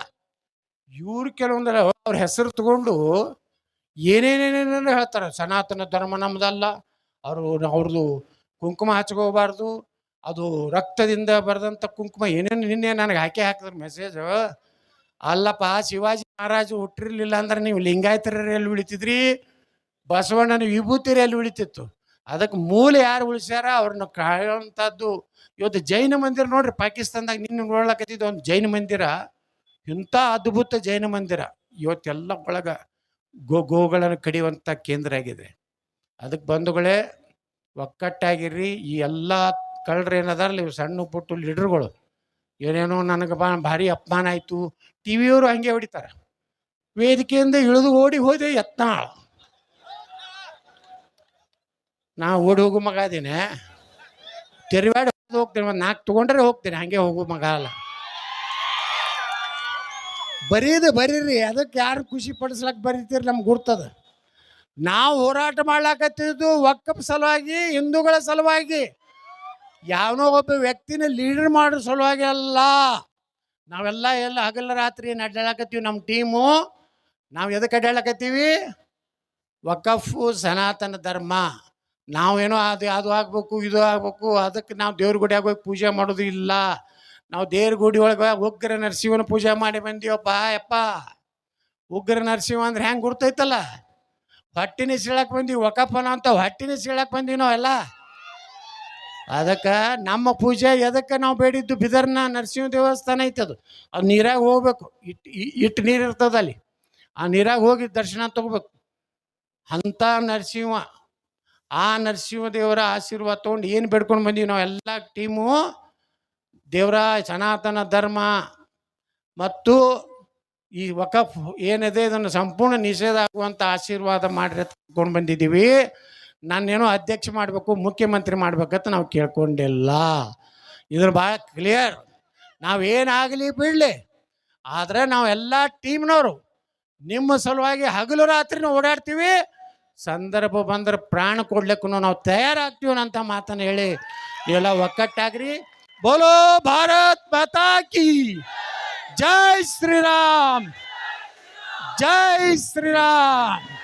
ಇವ್ರು ಕೆಲವೊಂದರ ಅವ್ರ ಹೆಸರು ತಗೊಂಡು ಏನೇನೇನೇನೇನು ಹೇಳ್ತಾರೆ. ಸನಾತನ ಧರ್ಮ ನಮ್ದಲ್ಲ. ಅವರು ಅವ್ರದ್ದು ಕುಂಕುಮ ಹಚ್ಕೋಬಾರ್ದು ಅದು ರಕ್ತದಿಂದ ಬರೆದಂಥ ಕುಂಕುಮ. ಏನೇನು ನಿನ್ನೆ ನನಗೆ ಹಾಕಿ ಹಾಕಿದ್ರು ಮೆಸೇಜ್. ಅಲ್ಲಪ್ಪ, ಶಿವಾಜಿ ಮಹಾರಾಜ ಹುಟ್ಟಿರ್ಲಿಲ್ಲ ಅಂದ್ರೆ ನೀವು ಲಿಂಗಾಯತರಲ್ಲಿ ಉಳಿತಿದ್ರಿ? ಬಸವಣ್ಣನ ವಿಭೂತಿರಿ ಎಲ್ಲಿ ಉಳಿತಿತ್ತು? ಅದಕ್ಕೆ ಮೂಲ ಯಾರು ಉಳಿಸ್ಯಾರ? ಅವ್ರನ್ನ ಕಾಯುವಂಥದ್ದು ಇವತ್ತು ಜೈನ ಮಂದಿರ ನೋಡ್ರಿ, ಪಾಕಿಸ್ತಾನದಾಗ ನಿನ್ನ ನೋಡ್ಲಕತ್ತಿದ್ದು ಒಂದು ಜೈನ ಮಂದಿರ, ಇಂಥ ಅದ್ಭುತ ಜೈನ ಮಂದಿರ ಇವತ್ತೆಲ್ಲ ಒಳಗ ಗೋ, ಗೋಗಳನ್ನು ಕಡಿಯುವಂಥ ಕೇಂದ್ರ ಆಗಿದೆ. ಅದಕ್ಕೆ ಬಂಧುಗಳೇ ಒಕ್ಕಟ್ಟಾಗಿರ್ರಿ ಈ ಎಲ್ಲ ಕಳ್ಳರು ಏನದಾರಲ್ಲ ಇವು ಸಣ್ಣ ಪುಟ್ಟು ಲೀಡರ್ಗಳು. ಏನೇನೋ ನನಗೆ ಬಾ, ಭಾರಿ ಅಪಮಾನ ಆಯಿತು. ಟಿ ವಿಯವರು ಹಂಗೆ ಹೊಡಿತಾರೆ. ವೇದಿಕೆಯಿಂದ ಇಳಿದು ಓಡಿ ಹೋದೆ ಯತ್ನಾಳ. ನಾ ಓಡಿ ಹೋಗೋ ಮಗ ಅದೀನಿ. ತೆರಿವಾಡಿ ಹೋಗ್ತೀನಿ, ಒಂದು ನಾಲ್ಕು ತೊಗೊಂಡ್ರೆ ಹೋಗ್ತೀನಿ, ಹಂಗೆ ಹೋಗೋ ಮಗ ಅಲ್ಲ. ಬರೀದು ಬರೀರಿ ಅದಕ್ಕೆ ಯಾರು ಖುಷಿ ಪಡಿಸ್ಲಕ್ಕೆ ಬರೀತೀರಿ ನಮ್ಗೆ ಗುರ್ತದ. ನಾವು ಹೋರಾಟ ಮಾಡ್ಲಾಕತ್ತಿದ್ದು ಒಕ್ಕಪ್ಪ ಸಲುವಾಗಿ, ಹಿಂದೂಗಳ ಸಲುವಾಗಿ. ಯಾವನೋ ಒಬ್ಬ ವ್ಯಕ್ತಿನ ಲೀಡರ್ ಮಾಡೋ ಸಲುವಾಗಿ ಅಲ್ಲ. ನಾವೆಲ್ಲ ಎಲ್ಲ ಹಗಲ ರಾತ್ರಿ ಅಡ್ಡಾಡಕತ್ತೀವಿ ನಮ್ಮ ಟೀಮು. ನಾವು ಎದಕ್ಕೆ ಅಡ್ಡಾಡಕತ್ತೀವಿ ವಕಫು ಸನಾತನ ಧರ್ಮ. ನಾವೇನೋ ಅದು ಅದು ಆಗ್ಬೇಕು, ಇದು ಆಗ್ಬೇಕು, ಅದಕ್ಕೆ ನಾವು ದೇವ್ರ ಗುಡಿಯಾಗ ಹೋಗಿ ಪೂಜೆ ಮಾಡೋದು ಇಲ್ಲ. ನಾವು ದೇವ್ರ ಗುಡಿ ಒಳಗೆ ಉಗ್ರ ನರಸಿಂಹನ ಪೂಜೆ ಮಾಡಿ ಬಂದೀವಪ್ಪ, ಯಪ್ಪ. ಉಗ್ರ ನರಸಿಂಹ ಅಂದ್ರೆ ಹೆಂಗೆ ಗುರ್ತೈತಲ್ಲ? ಹೊಟ್ಟಿನ ಸೀಳಕ್ ಬಂದೀವಿ ಒಕಪ್ಪನ ಅಂತ ಹೊಟ್ಟಿನ ಸೀಳಕ್ ಬಂದೀವಿ ನಾವೆಲ್ಲ. ಅದಕ್ಕೆ ನಮ್ಮ ಪೂಜೆ ಎದಕ್ಕೆ ನಾವು ಬೇಡಿದ್ದು? ಬಿದರ್ನ ನರಸಿಂಹ ದೇವಸ್ಥಾನ ಐತೆ ಅದು. ನೀರಾಗ ಹೋಗ್ಬೇಕು. ಇಟ್ಟು ಇಟ್ಟು ನೀರು ಇರ್ತದಲ್ಲಿ. ಆ ನೀರಾಗ ಹೋಗಿ ದರ್ಶನ ತಗೋಬೇಕು. ಅಂಥ ನರಸಿಂಹ ಆ ನರಸಿಂಹದೇವರ ಆಶೀರ್ವಾದ ತೊಗೊಂಡು ಏನು ಬೇಡ್ಕೊಂಡು ಬಂದೀವಿ ನಾವು ಎಲ್ಲ ಟೀಮು, ದೇವರ ಸನಾತನ ಧರ್ಮ ಮತ್ತು ಈ ವಕಫ್ ಏನಿದೆ ಇದನ್ನು ಸಂಪೂರ್ಣ ನಿಷೇಧ ಆಗುವಂಥ ಆಶೀರ್ವಾದ ಮಾಡಿ ತಗೊಂಡು ಬಂದಿದ್ದೀವಿ. ನಾನೇನೋ ಅಧ್ಯಕ್ಷ ಮಾಡಬೇಕು, ಮುಖ್ಯಮಂತ್ರಿ ಮಾಡ್ಬೇಕಂತ ನಾವು ಕೇಳ್ಕೊಂಡಿಲ್ಲ. ಇದ್ರ ಭಾಳ ಕ್ಲಿಯರ್ ನಾವೇನಾಗಲಿ ಬಿಡಲಿ. ಆದರೆ ನಾವೆಲ್ಲ ಟೀಮ್ನವರು, ನಿಮ್ಮ ಸಲುವಾಗಿ ಹಗಲು ರಾತ್ರಿನೂ ಓಡಾಡ್ತೀವಿ. ಸಂದರ್ಭ ಬಂದ್ರೆ ಪ್ರಾಣ ಕೊಡ್ಲಿಕ್ಕೂ ನಾವು ತಯಾರಾಗ್ತೀವಿ ಅಂತ ಮಾತನ್ನು ಹೇಳಿ ಎಲ್ಲ ಒಕ್ಕಟ್ಟಾಗ್ರಿ ಬೋಲೋ ಭಾರತ್ ಮಾತಾ ಜೈ ಶ್ರೀರಾಮ್. ಜೈ ಶ್ರೀರಾಮ್.